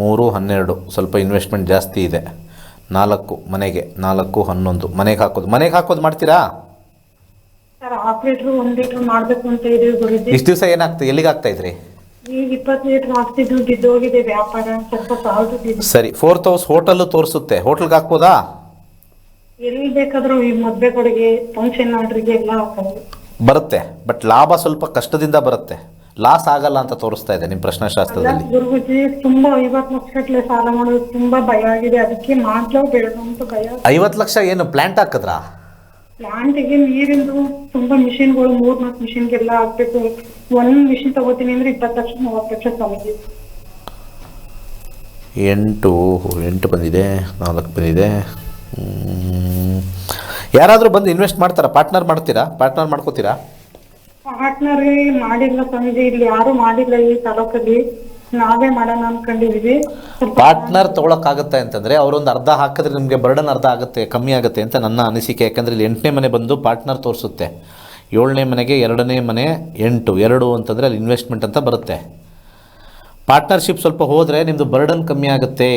A: ಮೂರು ಹನ್ನೆರಡು ಸ್ವಲ್ಪ ಇನ್ವೆಸ್ಟ್ಮೆಂಟ್ ಜಾಸ್ತಿ ಇದೆ. ನಾಲ್ಕು ಮನೆಗೆ ನಾಲ್ಕು ಹನ್ನೊಂದು. ಮನೆಗೆ ಹಾಕೋದು. ಮನೆಗೆ ಹಾಕೋದು ಮಾಡ್ತೀರಾ? ಇಷ್ಟು ದಿವಸ ಏನಾಗ್ತದೆ ಎಲ್ಲಿಗೆ ಆಗ್ತಾ ಇದ್ರಿ ಸರಿ ಫೋರ್ತ್ ಹೌಸ್ ಹೋಟೆಲ್ ತೋರಿಸುತ್ತೆ. ಹೋಟೆಲ್ಗೆ ಹಾಕ್ಬೋದಾ?
E: ಎಲ್ಲಿ ಬೇಕಾದರೂ ಈ ಮದ್ವೆ ಕೊಡುಗೆ ಫಂಕ್ಷನ್ ಆರ್ಡ್ರಿಗೆ ಎಲ್ಲ ಹಾಕೋದು
A: ಬರುತ್ತೆ. ಬಟ್ ಲಾಭ ಸ್ವಲ್ಪ ಕಷ್ಟದಿಂದ ಬರುತ್ತೆ. ಲಾಸ್ ಆಗಲ್ಲ ಅಂತ ತೋರಿಸ್ತಾ ಇದೆ ನಿಮ್ಮ ಪ್ರಶ್ನಾಶಾಸ್ತ್ರದಲ್ಲಿ
E: ಗುರುಜಿ ತುಂಬಾ ಐವತ್ ಲಕ್ಷ ಸಾಲ ಮಾಡೋದು ತುಂಬಾ ಭಯ ಆಗಿದೆ. ಅದಕ್ಕೆ ಮಾಡ್ಲೋ ಬೇಡ ಅಂತ ಭಯ
A: ಐವತ್ತು ಲಕ್ಷ ಏನು ಪ್ಲಾಂಟ್ ಹಾಕಿದ್ರಾ?
E: ಪ್ಲಾಂಟಿಗೆ ನೀರಿಂದು ತುಂಬಾ ಮಿಷಿನ್ಗಳು ಮೂರ್ ನಾಲ್ಕು ಮಿಷಿನ್ಗೆಲ್ಲ ಹಾಕ್ಬೇಕು. ಒಂದ್ ಮಿಷಿನ್ ತಗೋತೀನಿ ಅಂದ್ರೆ ಇಪ್ಪತ್ತು ಲಕ್ಷ ಮೂವತ್ತು ಲಕ್ಷ ಸಮಸ್ಯೆ
A: ಎಂಟು ಎಂಟು ಬಂದಿದೆ ನಾಲ್ಕು ಬಂದಿದೆ. ಯಾರಾದರೂ ಬಂದು ಇನ್ವೆಸ್ಟ್ ಮಾಡ್ತಾರಾ? ಪಾರ್ಟ್ನರ್ ಮಾಡ್ತೀರಾ? ಪಾರ್ಟ್ನರ್ ಮಾಡ್ಕೋತೀರಾ?
E: ಪಾರ್ಟ್ನರ್ ಮಾಡಿಲ್ಲ ಸ್ವಾಮೀಜಿ ಇಲ್ಲಿ ಯಾರು ಮಾಡಿಲ್ಲ ಈ ತಾಲೂಕಲ್ಲಿ ನಾವೇ ಮಾಡೋಣ ಅನ್ಕೊಂಡಿದೀವಿ.
A: ಪಾರ್ಟ್ನರ್ ತೊಗೊಳಕ್ಕಾಗತ್ತೆ ಅಂತಂದರೆ ಅವರೊಂದು ಅರ್ಧ ಹಾಕಿದ್ರೆ ನಿಮಗೆ ಬರ್ಡನ್ ಅರ್ಧ ಆಗುತ್ತೆ ಕಮ್ಮಿ ಆಗುತ್ತೆ ಅಂತ ನನ್ನ ಅನಿಸಿಕೆ. ಯಾಕಂದ್ರೆ ಇಲ್ಲಿ ಎಂಟನೇ ಮನೆ ಬಂದು ಪಾರ್ಟ್ನರ್ ತೋರಿಸುತ್ತೆ. ಏಳನೇ ಮನೆಗೆ ಎರಡನೇ ಮನೆ ಎಂಟು ಎರಡು ಅಂತಂದ್ರೆ ಅಲ್ಲಿ ಇನ್ವೆಸ್ಟ್ಮೆಂಟ್ ಅಂತ ಬರುತ್ತೆ. ಪಾರ್ಟ್ನರ್ಶಿಪ್ ಸ್ವಲ್ಪ ಹೋದ್ರೆ ನಿಮ್ದು ಬರ್ಡನ್ ಕಮ್ಮಿ ಆಗುತ್ತೆ.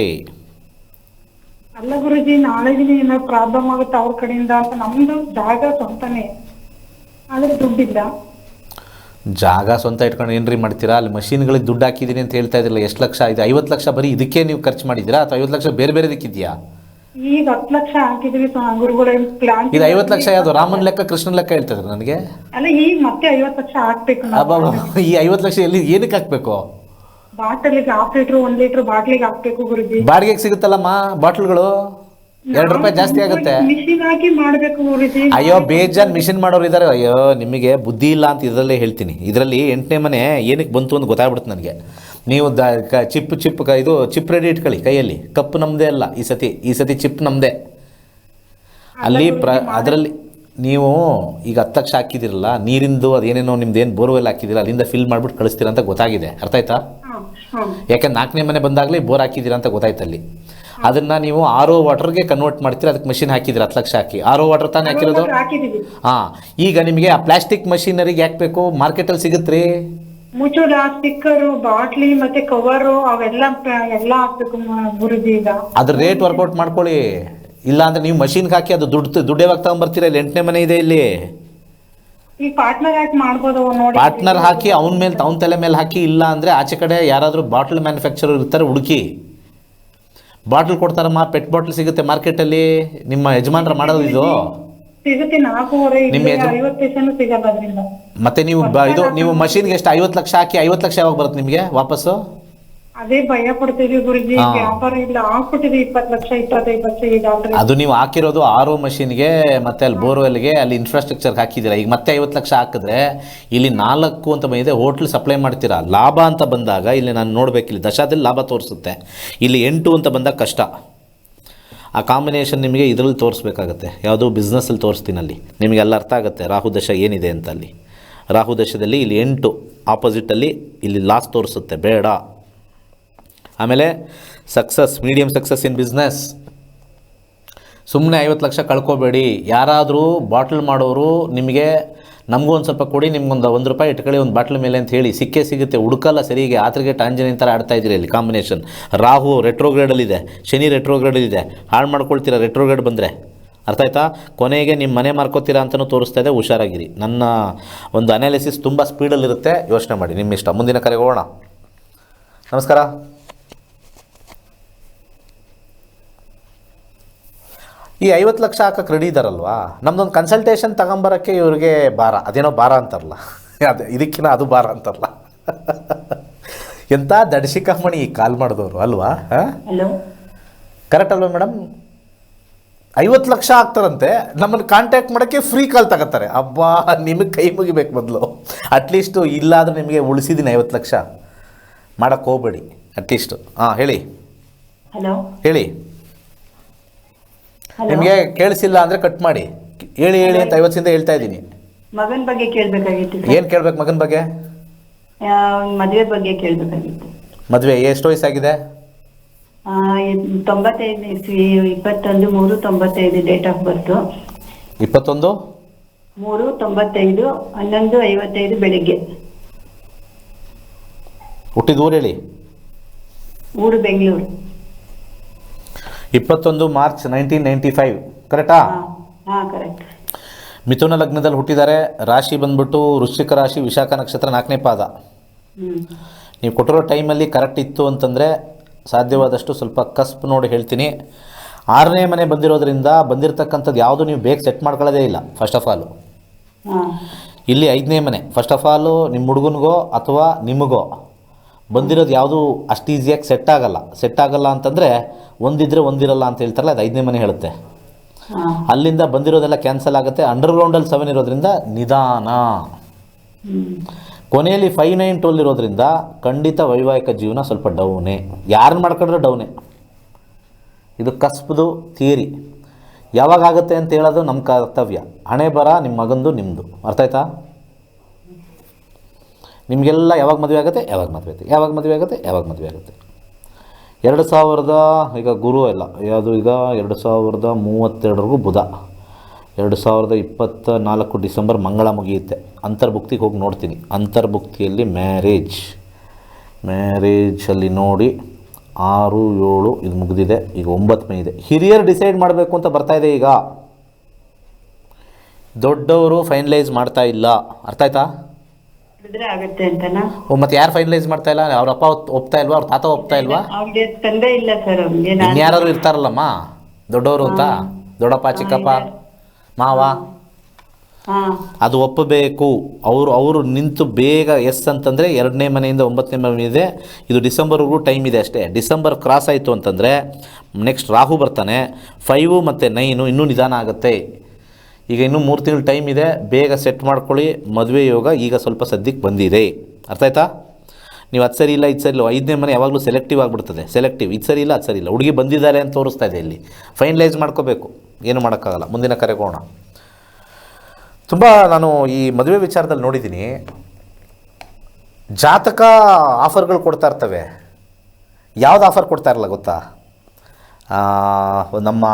E: ಅಲ್ಲ ಗುರುಜಿ ನಾಳೆಗೆ ಏನೋ ಪ್ರಾಬ್ಲಮ್ ಆಗುತ್ತೆ ಅವ್ರ ಕಡೆಯಿಂದ ಅಂತ ನಮ್ದು ಜಾಗ ಸ್ವಂತನೇ. ಆದ್ರೆ ದುಡ್ಡಿಲ್ಲ.
A: ಜಾಗ ಸ್ವಂತ ಇಟ್ಕೊಂಡು ಏನ್ರಿ ಮಾಡ್ತೀರಾ? ಅಲ್ಲಿ ಮಷೀನ್ಗಳಿಗೆ ದುಡ್ಡು ಹಾಕಿದೀನಿ ಅಂತ ಹೇಳ್ತಾ ಇದ್ರಲ್ಲ ಎಷ್ಟು ಲಕ್ಷ ಇದೆ ಐವತ್ತು ಲಕ್ಷ ಬರೀ ಇದಕ್ಕೆ ನೀವು ಖರ್ಚು ಮಾಡಿದ್ದೀರಾ? ಅಥವಾ ಐವತ್ತು ಲಕ್ಷ ಬೇರೆ ಬೇರೆದಕ್ಕಿದೆಯಾ
E: ಈಗ ಹತ್ತು ಲಕ್ಷ ಹಾಕಿದ್ವಿ ಗುರುಗಳ ಪ್ಲಾನ್
A: ಇದು ಐವತ್ತು ಲಕ್ಷ ಯಾವುದು? ರಾಮನ್ ಲೆಕ್ಕ ಕೃಷ್ಣನ್ ಲೆಕ್ಕ ಹೇಳ್ತಿದ್ರು ನನಗೆ?
E: ಅಲ್ಲ ಈಗ ಮತ್ತೆ ಐವತ್ತು ಲಕ್ಷ ಹಾಕ್ಬೇಕು.
A: ಅಬ್ಬಬ್ಬ, ಈ ಐವತ್ತು ಲಕ್ಷ ಎಲ್ಲಿ ಏನಕ್ಕೆ ಹಾಕ್ಬೇಕು?
E: ಬಾಟಲಿಗೆ ಹಾಫ್ ಲೀಟರ್ ಒಂದ್ ಲೀಟರ್ ಬಾಟ್ಲಿಗೆ ಹಾಕ್ಬೇಕು ಗುರುಜಿ.
A: ಬಾಡಿಗೆಗೆ ಸಿಗುತ್ತಲ್ಲಮ್ಮ ಬಾಟ್ಲ್ಗಳು? ಎರಡು ರೂಪಾಯಿ ಜಾಸ್ತಿ ಆಗುತ್ತೆ.
E: ಮಿಷಿನ್ ಹಾಕಿ ಮಾಡ್ಬೇಕು ಗುರುಜಿ
A: ಅಯ್ಯೋ ಬೇಜಾನ್ ಮಿಷಿನ್ ಮಾಡೋರು ಇದ್ದಾರೆ ಅಯ್ಯೋ ನಿಮಗೆ ಬುದ್ಧಿ ಇಲ್ಲ ಅಂತ ಇದರಲ್ಲೇ ಹೇಳ್ತೀನಿ. ಇದರಲ್ಲಿ ಎಂಟನೇ ಮನೆ ಏನಕ್ಕೆ ಬಂತು ಅಂತ ಗೊತ್ತಾಗ್ಬಿಡುತ್ತೆ ನನಗೆ. ನೀವು ದ ಕ ಚಿಪ್ ಚಿಪ್ ಕ ಇದು ಚಿಪ್ ರೆಡಿ ಇಟ್ಕೊಳ್ಳಿ ಕೈಯಲ್ಲಿ. ಕಪ್ ನಮ್ಮದೇ ಅಲ್ಲ ಈ ಸತಿ ಈ ಸತಿ ಚಿಪ್ ನಮ್ಮದೇ ಅಲ್ಲಿ ಪ್ರ ಅದರಲ್ಲಿ ನೀವು ಈಗ ಹತ್ತು ಲಕ್ಷ ಹಾಕಿದಿರಲ್ಲ ನೀರಿಂದು ಅದೇನೇನೋ ನಿಮ್ದು ಏನು ಬೋರ್ವೆಲ್ ಹಾಕಿದಿರಲ್ಲ ಅಲ್ಲಿಂದ ಫಿಲ್ ಮಾಡಿಬಿಟ್ಟು ಕಳಿಸ್ತೀರ ಅಂತ ಗೊತ್ತಾಗಿದೆ. ಅರ್ಥ ಆಯ್ತಾ? ಯಾಕೆ. ನಾಲ್ಕನೇ ಮನೆ ಬಂದಾಗಲೇ ಬೋರ್ ಹಾಕಿದ್ದೀರಾ ಅಂತ ಗೊತ್ತಾಯ್ತು ಅಲ್ಲಿ. ಅದನ್ನು ನೀವು ಆರ್ ಒ ವಾಟರ್ಗೆ ಕನ್ವರ್ಟ್ ಮಾಡ್ತೀರಾ? ಅದಕ್ಕೆ ಮಷಿನ್ ಹಾಕಿದ್ರಿ ಹತ್ತು ಲಕ್ಷ ಹಾಕಿ. ಆರ್ ಒ ವಾಟರ್ ತಾನೇ ಹಾಕಿರೋದು? ಹಾ. ಈಗ ನಿಮಗೆ ಆ ಪ್ಲಾಸ್ಟಿಕ್ ಮಷೀನರಿಗೆ ಯಾಕೆ ಬೇಕು? ಮಾರ್ಕೆಟಲ್ಲಿ ಸಿಗುತ್ತೆ
E: ಮುಚ್ಚೋದ ಸ್ಟಿಕ್ಕರ್ ಬಾಟ್ಲಿ ಮತ್ತೆ ಕವರು ಅವೆಲ್ಲ ಪ- ಎಲ್ಲ ಹಾಕ್ಬೇಕು ಮ- ಗುರುಜಿ ಈಗ.
A: ಅದ್ರ ರೇಟ್ ವರ್ಕೌಟ್ ಮಾಡ್ಕೊಳ್ಳಿ. ಇಲ್ಲ ಅಂದ್ರೆ ನೀವು ಮಷೀನ್ಗೆ ಹಾಕಿ ಅದು ದುಡ್ಡು ದುಡ್ಡು ಯಾವಾಗ ತಗೊಂಬರ್ತೀರಾ? ಇಲ್ಲಿ ಎಂಟನೇ ಮನೆ ಇದೆ ಇಲ್ಲಿ.
E: ಈ ಪಾರ್ಟ್ನರ್ ಯಾಕೆ ಮಾಡ್ಬೋದು ನೋಡಿ.
A: ಪಾರ್ಟ್ನರ್ ಹಾಕಿ ಅವನ ಮೇಲೆ ಅವನ ತಲೆ ಮೇಲೆ ಹಾಕಿ ಇಲ್ಲ ಅಂದ್ರೆ ಆಚೆ ಕಡೆ ಯಾರಾದರೂ ಬಾಟ್ಲ್ ಮ್ಯಾನುಫ್ಯಾಕ್ಚರರ್ ಇರ್ತಾರೆ ಹುಡುಕಿ. ಬಾಟ್ಲ್ ಕೊಡ್ತಾರಮ್ಮ ಪೆಟ್ ಬಾಟಲ್ ಸಿಗುತ್ತೆ ಮಾರ್ಕೆಟ್ ಅಲ್ಲಿ ನಿಮ್ಮ ಯಜಮಾನರ ಮಾಡೋದು ಇದು?
E: ಸಿಗುತ್ತೆ ನಾಲ್ಕೂವರೆ
A: ನಿಮ್ಮ ಯಜ-
E: ಐವತ್ತು ಪೈಸೆನೂ ಸಿಗಲ್ಲ ಅದರಿಂದ.
A: ಮತ್ತೆ ನೀವು ಬ ಇದು ನೀವು ಮಷೀನ್ಗೆ ಎಷ್ಟು ಐವತ್ತು ಲಕ್ಷ ಹಾಕಿ ಐವತ್ತು ಲಕ್ಷ ಯಾವಾಗ ಬರುತ್ತೆ ನಿಮಗೆ ವಾಪಸ್ಸು?
E: ಅದೇ ಭಯ ಪಡ್ತೀವಿ ಗುರುಜಿ ವ್ಯಾಪಾರ ಇಲ್ಲ ಹಾಕ್ಬಿಟ್ಟಿದ್ವಿ ಇಪ್ಪತ್ತು ಲಕ್ಷ ಇಪ್ಪತ್ತೈದು ಲಕ್ಷ ಈ ಡಾಕ್ಟರ್
A: ಅದು ನೀವು ಹಾಕಿರೋದು ಆರ್ ಮಷಿನ್ಗೆ ಮತ್ತೆ ಅಲ್ಲಿ ಬೋರ್ವೆಲ್ಗೆ ಅಲ್ಲಿ ಇನ್ಫ್ರಾಸ್ಟ್ರಕ್ಚರ್ ಹಾಕಿದ್ದೀರಾ? ಈಗ ಮತ್ತೆ ಐವತ್ತು ಲಕ್ಷ ಹಾಕಿದ್ರೆ ಇಲ್ಲಿ ನಾಲ್ಕು ಅಂತ ಬಂದಿದೆ ಹೋಟ್ಲ್ ಸಪ್ಲೈ ಮಾಡ್ತೀರಾ? ಲಾಭ ಅಂತ ಬಂದಾಗ ಇಲ್ಲಿ ನಾನು ನೋಡಬೇಕಿಲ್ಲಿ ದಶಾದಲ್ಲಿ ಲಾಭ ತೋರಿಸುತ್ತೆ. ಇಲ್ಲಿ ಎಂಟು ಅಂತ ಬಂದಾಗ ಕಷ್ಟ. ಆ ಕಾಂಬಿನೇಷನ್ ನಿಮಗೆ ಇದರಲ್ಲಿ ತೋರಿಸ್ಬೇಕಾಗತ್ತೆ. ಯಾವುದೋ ಬಿಸ್ನೆಸ್ಸಲ್ಲಿ ತೋರಿಸ್ತೀನಿ ಅಲ್ಲಿ. ನಿಮಗೆಲ್ಲ ಅರ್ಥ ಆಗುತ್ತೆ ರಾಹು ದಶ ಏನಿದೆ ಅಂತ ಅಲ್ಲಿ. ರಾಹು ದಶದಲ್ಲಿ ಇಲ್ಲಿ ಎಂಟು ಆಪೋಸಿಟಲ್ಲಿ ಇಲ್ಲಿ ಲಾಸ್ ತೋರಿಸುತ್ತೆ ಬೇಡ. ಆಮೇಲೆ success medium success in business ಸುಮ್ಮನೆ ಐವತ್ತು ಲಕ್ಷ ಕಳ್ಕೊಬೇಡಿ. ಯಾರಾದರೂ ಬಾಟ್ಲ್ ಮಾಡೋರು ನಿಮಗೆ ನಮಗೂ ಒಂದು ಸ್ವಲ್ಪ ಕೊಡಿ, ನಿಮ್ಗೊಂದು ಒಂದು ರೂಪಾಯಿ ಇಟ್ಕೊಳ್ಳಿ, ಒಂದು ಬಾಟ್ಲ್ ಮೇಲೆ ಅಂತ ಹೇಳಿ ಸಿಕ್ಕೇ ಸಿಗುತ್ತೆ. ಹುಡುಕಲ್ಲ ಸರಿಗೆ ಆತ್ರಿಗೆ ಟಾಂಜನಿ ಥರ ಆಡ್ತಾ ಇದ್ದೀರಿ ಇಲ್ಲಿ ಕಾಂಬಿನೇಷನ್ ರಾಹು ರೆಟ್ರೋಗ್ರೇಡಲ್ಲಿದೆ ಶನಿ ರೆಟ್ರೋಗ್ರೇಡಲ್ಲಿದೆ ಹಾಳು ಮಾಡ್ಕೊಳ್ತೀರಾ ರೆಟ್ರೋಗ್ರೇಡ್ ಬಂದರೆ? ಅರ್ಥ ಆಯ್ತಾ? ಕೊನೆಗೆ ನಿಮ್ಮ ಮನೆ ಮಾರ್ಕೋತೀರಾ ಅಂತಲೂ ತೋರಿಸ್ತಾ ಇದೆ, ಹುಷಾರಾಗಿರಿ. ನನ್ನ ಒಂದು ಅನಾಲಿಸಿಸ್ ತುಂಬ ಸ್ಪೀಡಲ್ಲಿರುತ್ತೆ ಯೋಚನೆ ಮಾಡಿ. ನಿಮ್ಮ ಇಷ್ಟ ಮುಂದಿನ ಕರೆಗೆ ಹೋಗೋಣ. ನಮಸ್ಕಾರ. ಈ ಐವತ್ತು ಲಕ್ಷ ಹಾಕಕ್ಕೆ ರೆಡಿ ಇದ್ದಾರಲ್ವಾ ನಮ್ದೊಂದು ಕನ್ಸಲ್ಟೇಷನ್ ತಗೊಂಬರೋಕ್ಕೆ ಇವ್ರಿಗೆ ಭಾರ. ಅದೇನೋ ಭಾರ ಅಂತಾರಲ್ಲ. ಅದು ಇದಕ್ಕಿಂತ ಅದು ಭಾರ ಅಂತಾರಲ್ಲ. ಎಂಥ ದಡ್ಶಿಕಮ್ಮಣಿ ಈ ಕಾಲ್ ಮಾಡಿದವರು ಅಲ್ವಾ? ಕರೆಕ್ಟ್ ಅಲ್ವಾ ಮೇಡಮ್ ಐವತ್ತು ಲಕ್ಷ ಆಗ್ತಾರಂತೆ ನಮ್ಮನ್ನು ಕಾಂಟ್ಯಾಕ್ಟ್ ಮಾಡೋಕ್ಕೆ ಫ್ರೀ ಕಾಲ್ ತಗೋತಾರೆ. ಅಬ್ಬಾ ನಿಮಗೆ ಕೈ ಮುಗಿಬೇಕು ಮೊದಲು. ಅಟ್ಲೀಸ್ಟು ಇಲ್ಲಾದರೂ ನಿಮಗೆ ಉಳಿಸಿದ್ದೀನಿ ಐವತ್ತು ಲಕ್ಷ. ಮಾಡೋಕ್ಕೆ ಹೋಗ್ಬೇಡಿ ಅಟ್ಲೀಸ್ಟು ಹಾಂ ಹೇಳಿ.
D: ಹಲೋ
A: ಹೇಳಿ. ನಿಮಗೆ ಕೇಳಿಸಿಲ್ಲ ಅಂದರೆ ಕಟ್ ಮಾಡಿ. ಹೇಳಿ ಹೇಳಿ ಅಂತ ಐವತ್ತಿಂದ ಹೇಳ್ತಾ ಇದ್ದೀನಿ.
D: ಮಗನ ಬಗ್ಗೆ ಕೇಳಬೇಕಾಗಿತ್ತು
A: ಏನು ಕೇಳ್ಬೇಕು ಮಗನ ಬಗ್ಗೆ?
D: ಮದುವೆ ಬಗ್ಗೆ ಕೇಳಬೇಕಾಗಿತ್ತು.
A: ಮದುವೆ ಎಷ್ಟು ವಯಸ್ಸಾಗಿದೆ?
D: ತೊಂಬತ್ತೈದು ಇಸ್ವಿ ಇಪ್ಪತ್ತೊಂದು ಮೂರು ತೊಂಬತ್ತೈದು ಡೇಟ್ ಆಫ್ ಬರ್ತು
A: ಇಪ್ಪತ್ತೊಂದು?
D: ಮೂರು ತೊಂಬತ್ತೈದು ಹನ್ನೊಂದು ಐವತ್ತೈದು ಬೆಳಿಗ್ಗೆ.
A: ಹುಟ್ಟಿದ ಊರು ಹೇಳಿ?
D: ಊರು ಬೆಂಗಳೂರು.
A: ಇಪ್ಪತ್ತೊಂದು ಮಾರ್ಚ್ ನೈನ್ಟೀನ್ ನೈಂಟಿ ಫೈವ್ ಕರೆಕ್ಟಾ ಮಿಥುನ ಲಗ್ನದಲ್ಲಿ ಹುಟ್ಟಿದ್ದಾರೆ. ರಾಶಿ ಬಂದ್ಬಿಟ್ಟು ವೃಶ್ಚಿಕ ರಾಶಿ ವಿಶಾಖ ನಕ್ಷತ್ರ ನಾಲ್ಕನೇ ಪಾದ. ನೀವು ಕೊಟ್ಟಿರೋ ಟೈಮಲ್ಲಿ ಕರೆಕ್ಟ್ ಇತ್ತು ಅಂತಂದರೆ ಸಾಧ್ಯವಾದಷ್ಟು ಸ್ವಲ್ಪ ಕಸ್ಪ್ ನೋಡಿ ಹೇಳ್ತೀನಿ. ಆರನೇ ಮನೆ ಬಂದಿರೋದ್ರಿಂದ ಬಂದಿರತಕ್ಕಂಥದ್ದು ಯಾವುದು ನೀವು ಬೇಗ ಸೆಟ್ ಮಾಡ್ಕೊಳ್ಳೋದೇ ಇಲ್ಲ ಫಸ್ಟ್ ಆಫ್ ಆಲು ಇಲ್ಲಿ ಐದನೇ ಮನೆ. ಫಸ್ಟ್ ಆಫ್ ಆಲು ನಿಮ್ಮ ಹುಡುಗನಿಗೋ ಅಥವಾ ನಿಮಗೋ? ಬಂದಿರೋದು ಯಾವುದು ಅಷ್ಟು ಈಸಿಯಾಗಿ ಸೆಟ್ ಆಗಲ್ಲ. ಸೆಟ್ ಆಗಲ್ಲ ಅಂತಂದರೆ ಒಂದಿದ್ರೆ ಒಂದಿರಲ್ಲ ಅಂತ ಹೇಳ್ತಾರಲ್ಲ ಅದು ಐದನೇ ಮನೆ ಹೇಳುತ್ತೆ. ಅಲ್ಲಿಂದ ಬಂದಿರೋದೆಲ್ಲ ಕ್ಯಾನ್ಸಲ್ ಆಗುತ್ತೆ. ಅಂಡರ್ಗ್ರೌಂಡಲ್ಲಿ ಸೆವೆನ್ ಇರೋದ್ರಿಂದ ನಿಧಾನ. ಕೊನೆಯಲ್ಲಿ ಫೈವ್ ನೈನ್ ಟ್ವೆಲ್ ಇರೋದ್ರಿಂದ ಖಂಡಿತ ವೈವಾಹಿಕ ಜೀವನ ಸ್ವಲ್ಪ ಡೌನೇ. ಯಾರನ್ನ ಮಾಡ್ಕೊಂಡ್ರೆ ಡೌನೇ. ಇದು ಕಸ್ಬದು ಥಿಯರಿ ಯಾವಾಗ ಆಗುತ್ತೆ ಅಂತ ಹೇಳೋದು ನಮ್ಮ ಕರ್ತವ್ಯ. ಹಣೆ ಬರ ನಿಮ್ಮ ಮಗಂದು ನಿಮ್ಮದು ಅರ್ಥ ಆಯ್ತಾ? ನಿಮಗೆಲ್ಲ ಯಾವಾಗ ಮದುವೆ ಆಗುತ್ತೆ? ಯಾವಾಗ ಮದುವೆ ಆಗುತ್ತೆ? ಯಾವಾಗ ಮದುವೆ ಆಗುತ್ತೆ? ಯಾವಾಗ ಮದುವೆ ಆಗುತ್ತೆ? ಎರಡು ಸಾವಿರದ, ಈಗ ಗುರು ಎಲ್ಲ ಯಾವುದು ಈಗ ಎರಡು ಸಾವಿರದ ಮೂವತ್ತೆರಡರಿಗೂ ಬುಧ. ಎರಡು ಸಾವಿರದ ಇಪ್ಪತ್ತ ನಾಲ್ಕು ಡಿಸೆಂಬರ್ ಮಂಗಳ ಮುಗಿಯುತ್ತೆ. ಅಂತರ್ಭುಕ್ತಿಗೆ ಹೋಗಿ ನೋಡ್ತೀನಿ. ಅಂತರ್ಭುಕ್ತಿಯಲ್ಲಿ ಮ್ಯಾರೇಜ್. ಮ್ಯಾರೇಜಲ್ಲಿ ನೋಡಿ ಆರು, ಏಳು, ಇದು ಮುಗಿದಿದೆ. ಈಗ ಒಂಬತ್ತು ಮೇ ಇದೆ. ಹಿರಿಯರು ಡಿಸೈಡ್ ಮಾಡಬೇಕು ಅಂತ ಬರ್ತಾಯಿದೆ ಈಗ. ದೊಡ್ಡವರು ಫೈನಲೈಸ್ ಮಾಡ್ತಾ ಇಲ್ಲ. ಅರ್ಥ ಆಯ್ತಾ?
D: ಹಿಡಿದ್ರೆ ಆಗತ್ತೆ ಅಂತನಾ?
A: ಮತ್ತು ಯಾರು ಫೈನಲೈಸ್ ಮಾಡ್ತಾ ಇಲ್ಲ? ಅವ್ರ ಅಪ್ಪ ಒಪ್- ಒಪ್ತಾ ಇಲ್ವಾ? ಅವ್ರ ತಾತ ಒಪ್ತಾ ಇಲ್ವಾ?
D: ಅವ್ರಿಗೆ ತಂದೆ ಇಲ್ಲ ಸರ್ ನಾನು
A: ಇನ್ಯಾರಾದ್ರು ಇರ್ತಾರಲ್ಲಮ್ಮ? ದೊಡ್ಡವರು ಅಂತ? ದೊಡ್ಡಪ್ಪ ಚಿಕ್ಕಪ್ಪ? ಮಾವ?
D: ಹಾ.
A: ಅದು ಒಪ್ಪಬೇಕು. ಅವರು ಅವರು ನಿಂತು ಬೇಗ ಎಸ್ ಅಂತಂದರೆ ಎರಡನೇ ಮನೆಯಿಂದ ಒಂಬತ್ತನೇ ಮನೆ ಇದೆ. ಇದು ಡಿಸೆಂಬರ್ವರೆಗೂ ಟೈಮ್ ಇದೆ ಅಷ್ಟೇ. ಡಿಸೆಂಬರ್ ಕ್ರಾಸ್ ಆಯಿತು ಅಂತಂದರೆ ನೆಕ್ಸ್ಟ್ ರಾಹು ಬರ್ತಾನೆ. ಫೈವು ಮತ್ತು ನೈನು ಇನ್ನೂ ನಿಧಾನ ಆಗುತ್ತೆ. ಈಗ ಇನ್ನೂ ಮೂರು ತಿಂಗಳು ಟೈಮ್ ಇದೆ, ಬೇಗ ಸೆಟ್ ಮಾಡ್ಕೊಳ್ಳಿ, ಮದುವೆ ಯೋಗ ಈಗ ಸ್ವಲ್ಪ ಸದ್ಯಕ್ಕೆ ಬಂದಿದೆ. ಅರ್ಥ ಆಯ್ತಾ? ನೀವು ಅದು ಸರಿ ಇಲ್ಲ, ಇದು ಸರಿ ಇಲ್ಲ, ಐದನೇ ಮನೆ ಯಾವಾಗಲೂ ಸೆಲೆಕ್ಟಿವ್ ಆಗಿಬಿಡ್ತದೆ ಸೆಲೆಕ್ಟಿವ್ ಇದು ಸರಿ ಇಲ್ಲ, ಅದು ಸರಿ ಇಲ್ಲ. ಹುಡುಗಿ ಬಂದಿದ್ದಾರೆ ಅಂತ ತೋರಿಸ್ತಾ ಇದೆ ಇಲ್ಲಿ. ಫೈನಲೈಸ್ ಮಾಡ್ಕೋಬೇಕು. ಏನು ಮಾಡೋಕ್ಕಾಗಲ್ಲ. ಮುಂದಿನ ಕರೆಗೋಣ ತುಂಬ ನಾನು ಈ ಮದುವೆ ವಿಚಾರದಲ್ಲಿ ನೋಡಿದ್ದೀನಿ. ಜಾತಕ ಆಫರ್ಗಳು ಕೊಡ್ತಾ ಇರ್ತವೆ. ಯಾವ್ದು ಆಫರ್ ಕೊಡ್ತಾ ಇರಲ್ಲ ಗೊತ್ತಾ? ನಮ್ಮ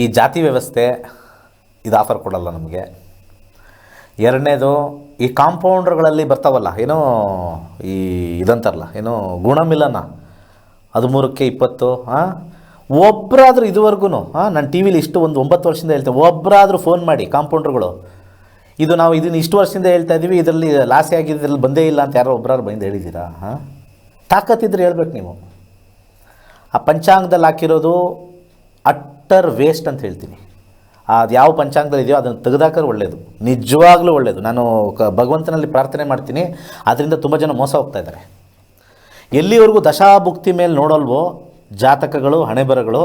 A: ಈ ಜಾತಿ ವ್ಯವಸ್ಥೆ ಇದು ಆಫರ್ ಕೊಡಲ್ಲ ನಮಗೆ. ಎರಡನೇದು ಈ ಕಾಂಪೌಂಡ್ರ್ಗಳಲ್ಲಿ ಬರ್ತಾವಲ್ಲ, ಏನೋ ಈ ಇದಂತಾರಲ್ಲ ಏನೋ ಗುಣಮಿಲನ ಹದಿಮೂರಕ್ಕೆ ಇಪ್ಪತ್ತು ಹಾಂ ಒಬ್ಬರಾದರೂ ಇದುವರೆಗೂ ಹಾಂ ನಾನು ಟಿ ವಿಲಿ ಇಷ್ಟು ಒಂದು ಒಂಬತ್ತು ವರ್ಷದಿಂದ ಹೇಳ್ತೇನೆ ಒಬ್ಬರಾದರೂ ಫೋನ್ ಮಾಡಿ ಕಾಂಪೌಂಡ್ರ್ಗಳು. ಇದು ನಾವು ಇದನ್ನು ಇಷ್ಟು ವರ್ಷದಿಂದ ಹೇಳ್ತಾ ಇದ್ದೀವಿ ಇದರಲ್ಲಿ ಲಾಸಿ ಆಗಿದ್ರಲ್ಲಿ ಬಂದೇ ಇಲ್ಲ ಅಂತ ಯಾರೋ ಒಬ್ಬರಾದ್ರು ಬಂದು ಹೇಳಿದ್ದೀರಾ ಹಾಂ ತಾಕತ್ತಿದ್ರೆ ಹೇಳ್ಬೇಕು ನೀವು. ಆ ಪಂಚಾಂಗದಲ್ಲಿ ಹಾಕಿರೋದು ಅಟ್ಟರ್ ವೇಸ್ಟ್ ಅಂತ ಹೇಳ್ತೀನಿ. ಅದು ಯಾವ ಪಂಚಾಂಗದಲ್ಲಿ ಇದೆಯೋ ಅದನ್ನು ತೆಗೆದಾಕರೆ ಒಳ್ಳೆಯದು ನಿಜವಾಗ್ಲೂ ಒಳ್ಳೆಯದು ನಾನು ಕ ಭಗವಂತನಲ್ಲಿ ಪ್ರಾರ್ಥನೆ ಮಾಡ್ತೀನಿ. ಅದರಿಂದ ತುಂಬ ಜನ ಮೋಸ ಹೋಗ್ತಾ ಇದ್ದಾರೆ. ಎಲ್ಲಿವರೆಗೂ ದಶಾಭುಕ್ತಿ ಮೇಲೆ ನೋಡಲ್ವೋ ಜಾತಕಗಳು, ಹಣೆಬರಗಳು,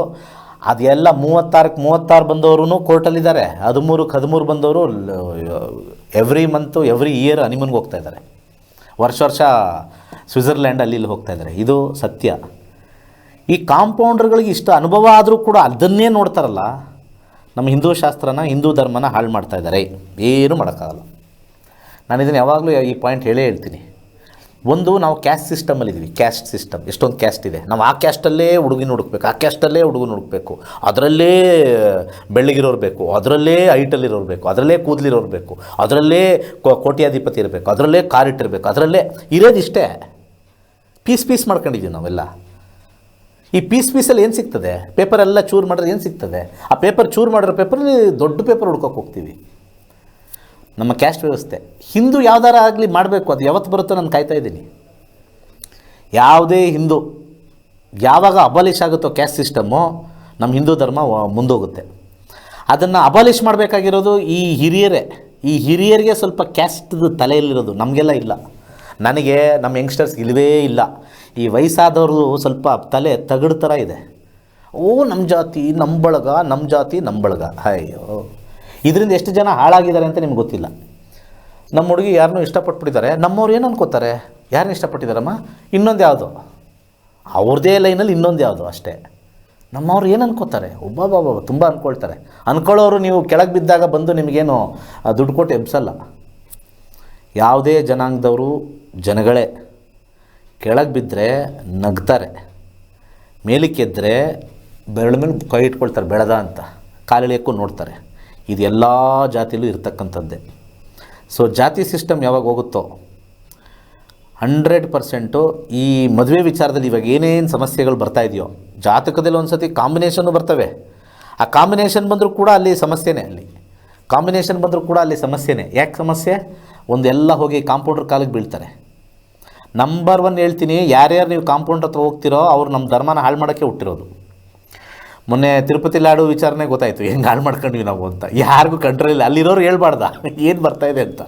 A: ಅದೆಲ್ಲ ಮೂವತ್ತಾರಕ್ಕೆ ಮೂವತ್ತಾರು ಬಂದವರು ಕೋರ್ಟಲ್ಲಿದ್ದಾರೆ. ಹದಿಮೂರಕ್ಕೆ ಹದಿಮೂರು ಬಂದವರು ಎವ್ರಿ ಮಂತು ಎವ್ರಿ ಇಯರ್ ಹನಿಮೂನ್ಗೆ ಹೋಗ್ತಾ ಇದ್ದಾರೆ. ವರ್ಷ ವರ್ಷ ಸ್ವಿಟ್ಜರ್ಲ್ಯಾಂಡ್ ಅಲ್ಲಿ ಇಲ್ಲಿ ಹೋಗ್ತಾ ಇದ್ದಾರೆ. ಇದು ಸತ್ಯ. ಈ ಕಾಂಪೌಂಡರ್ಗಳಿಗೆ ಇಷ್ಟು ಅನುಭವ ಆದರೂ ಕೂಡ ಅದನ್ನೇ ನೋಡ್ತಾರಲ್ಲ, ನಮ್ಮ ಹಿಂದೂ ಶಾಸ್ತ್ರನ, ಹಿಂದೂ ಧರ್ಮನ ಹಾಳು ಮಾಡ್ತಾ ಇದ್ದಾರೆ. ಏನೂ ಮಾಡೋಕ್ಕಾಗಲ್ಲ. ನಾನು ಇದನ್ನು ಯಾವಾಗಲೂ ಈ ಪಾಯಿಂಟ್ ಹೇಳೇ ಹೇಳ್ತೀನಿ. ಒಂದು, ನಾವು ಕ್ಯಾಸ್ಟ್ ಸಿಸ್ಟಮಲ್ಲಿದ್ದೀವಿ. Caste system. ಎಷ್ಟೊಂದು ಕ್ಯಾಸ್ಟ್ ಇದೆ. ನಾವು ಆ ಕ್ಯಾಸ್ಟಲ್ಲೇ ಹುಡುಗಿನ ಹುಡುಕ್ಬೇಕು. ಆ ಕ್ಯಾಸ್ಟಲ್ಲೇ ಹುಡುಗನ ಹುಡುಕ್ಬೇಕು. ಅದರಲ್ಲೇ ಬೆಳ್ಳಗಿರೋರು ಬೇಕು. ಅದರಲ್ಲೇ ಹೈಟಲ್ಲಿರೋರು ಬೇಕು. ಅದರಲ್ಲೇ ಕೂದಲಿರೋರು ಬೇಕು. ಅದರಲ್ಲೇ ಕೋಟ್ಯಾಧಿಪತಿ ಇರಬೇಕು. ಅದರಲ್ಲೇ ಕಾರಿಟ್ಟಿರಬೇಕು. ಅದರಲ್ಲೇ ಇರೋದಿಷ್ಟೇ. ಪೀಸ್ ಪೀಸ್ ಮಾಡ್ಕೊಂಡಿದ್ದೀವಿ ನಾವೆಲ್ಲ. ಈ ಪೀಸ್ ಪೀಸಲ್ಲಿ ಏನು ಸಿಗ್ತದೆ? ಪೇಪರೆಲ್ಲ ಚೂರು ಮಾಡಿದ್ರೆ ಏನು ಸಿಗ್ತದೆ? ಆ ಪೇಪರ್ ಚೂರು ಮಾಡಿರೋ ಪೇಪರಲ್ಲಿ ದೊಡ್ಡ ಪೇಪರ್ ಹುಡ್ಕೋಕೆ ಹೋಗ್ತೀವಿ. ನಮ್ಮ ಕ್ಯಾಸ್ಟ್ ವ್ಯವಸ್ಥೆ. ಹಿಂದೂ ಯಾವ್ದಾರ ಆಗಲಿ ಮಾಡಬೇಕು, ಅದು ಯಾವತ್ತು ಬರುತ್ತೋ ನಾನು ಕಾಯ್ತಾ ಇದ್ದೀನಿ. ಯಾವುದೇ ಹಿಂದೂ, ಯಾವಾಗ ಅಬಾಲಿಷ್ ಆಗುತ್ತೋ ಕ್ಯಾಸ್ಟ್ ಸಿಸ್ಟಮ್ಮು ನಮ್ಮ ಹಿಂದೂ ಧರ್ಮ ಮುಂದೋಗುತ್ತೆ. ಅದನ್ನು ಅಬಾಲಿಷ್ ಮಾಡಬೇಕಾಗಿರೋದು ಈ ಹಿರಿಯರೇ. ಈ ಹಿರಿಯರಿಗೆ ಸ್ವಲ್ಪ ಕ್ಯಾಸ್ಟ್ದು ತಲೆಯಲ್ಲಿರೋದು ನಮಗೆಲ್ಲ ಇಲ್ಲ. ನನಗೆ, ನಮ್ಮ ಯಂಗ್ಸ್ಟರ್ಸ್ ಇಲ್ಲವೇ ಇಲ್ಲ. ಈ ವಯಸ್ಸಾದವ್ರದ್ದು ಸ್ವಲ್ಪ ತಲೆ ತಗಡು ಥರ ಇದೆ. ಓ ನಮ್ಮ ಜಾತಿ ನಮ್ಮ ಬಳಗ ನಮ್ಮ ಜಾತಿ ನಮ್ಮ ಬಳಗ. ಅಯ್ಯೋ. ಇದರಿಂದ ಎಷ್ಟು ಜನ ಹಾಳಾಗಿದ್ದಾರೆ ಅಂತ ನಿಮ್ಗೆ ಗೊತ್ತಿಲ್ಲ. ನಮ್ಮ ಹುಡುಗಿ ಯಾರನ್ನೂ ಇಷ್ಟಪಟ್ಬಿಟ್ಟಿದ್ದಾರೆ. ನಮ್ಮವ್ರು ಏನು ಅನ್ಕೋತಾರೆ? ಯಾರನ್ನ ಇಷ್ಟಪಟ್ಟಿದ್ದಾರಮ್ಮ? ಇನ್ನೊಂದು ಯಾವುದು? ಅವ್ರದೇ ಲೈನಲ್ಲಿ ಇನ್ನೊಂದು ಯಾವುದು ಅಷ್ಟೇ. ನಮ್ಮವ್ರು ಏನು ಅನ್ಕೋತಾರೆ? ಒಬ್ಬ ಬಾಬಾ ತುಂಬ ಅಂದ್ಕೊಳ್ತಾರೆ ಅಂದ್ಕೊಳ್ಳೋರು ನೀವು ಕೆಳಗೆ ಬಿದ್ದಾಗ ಬಂದು ನಿಮಗೇನು ದುಡ್ಡು ಕೊಟ್ಟು ಎಬ್ಸಲ್ಲ. ಯಾವುದೇ ಜನಾಂಗದವರು ಜನಗಳೇ. ಕೆಳಗೆ ಬಿದ್ದರೆ ನಗ್ತಾರೆ ಮೇಲಕ್ಕೆದ್ದರೆ ಬೆರಳ ಮೇಲೆ ಕೈ ಇಟ್ಕೊಳ್ತಾರೆ, ಬೆಳೆದ ಅಂತ. ಕಾಲಿಳಿಯಕ್ಕೂ ನೋಡ್ತಾರೆ. ಇದು ಎಲ್ಲ ಜಾತಿಲೂ ಇರ್ತಕ್ಕಂಥದ್ದೇ. ಸೊ ಜಾತಿ ಸಿಸ್ಟಮ್ ಯಾವಾಗ ಹೋಗುತ್ತೋ ಹಂಡ್ರೆಡ್ ಪರ್ಸೆಂಟು ಈ ಮದುವೆ ವಿಚಾರದಲ್ಲಿ ಇವಾಗ ಏನೇನು ಸಮಸ್ಯೆಗಳು ಬರ್ತಾ ಇದೆಯೋ, ಜಾತಕದಲ್ಲಿ ಒಂದು ಸತಿ ಕಾಂಬಿನೇಷನ್ನು ಬರ್ತವೆ. ಆ ಕಾಂಬಿನೇಷನ್ ಬಂದರೂ ಕೂಡ ಅಲ್ಲಿ ಸಮಸ್ಯೆನೇ ಅಲ್ಲಿ. ಕಾಂಬಿನೇಷನ್ ಬಂದರೂ ಕೂಡ ಅಲ್ಲಿ ಸಮಸ್ಯೆನೇ. ಯಾಕೆ ಸಮಸ್ಯೆ? ಒಂದೆಲ್ಲ ಹೋಗಿ ಕಾಂಪೌಂಡ್ರ್ ಕಾಲಿಗೆ ಬೀಳ್ತಾರೆ. ನಂಬರ್ ಒನ್ ಹೇಳ್ತೀನಿ, ಯಾರ್ಯಾರು ನೀವು ಕಾಂಪೌಂಡ್ ಹತ್ರ ಹೋಗ್ತಿರೋ ಅವ್ರು ನಮ್ಮ ಧರ್ಮನ ಹಾಳು ಮಾಡೋಕ್ಕೆ ಹುಟ್ಟಿರೋದು. ಮೊನ್ನೆ ತಿರುಪತಿ ಲಾಡು ವಿಚಾರಣೆ ಗೊತ್ತಾಯಿತು, ಹೆಂಗೆ ಹಾಳು ಮಾಡ್ಕೊಂಡ್ವಿ ನಾವು ಅಂತ. ಯಾರಿಗೂ ಕಂಟ್ರೋಲ್ ಇಲ್ಲ. ಅಲ್ಲಿರೋರು ಹೇಳ್ಬಾರ್ದ. ಏನು ಬರ್ತಾಯಿದೆ ಅಂತ.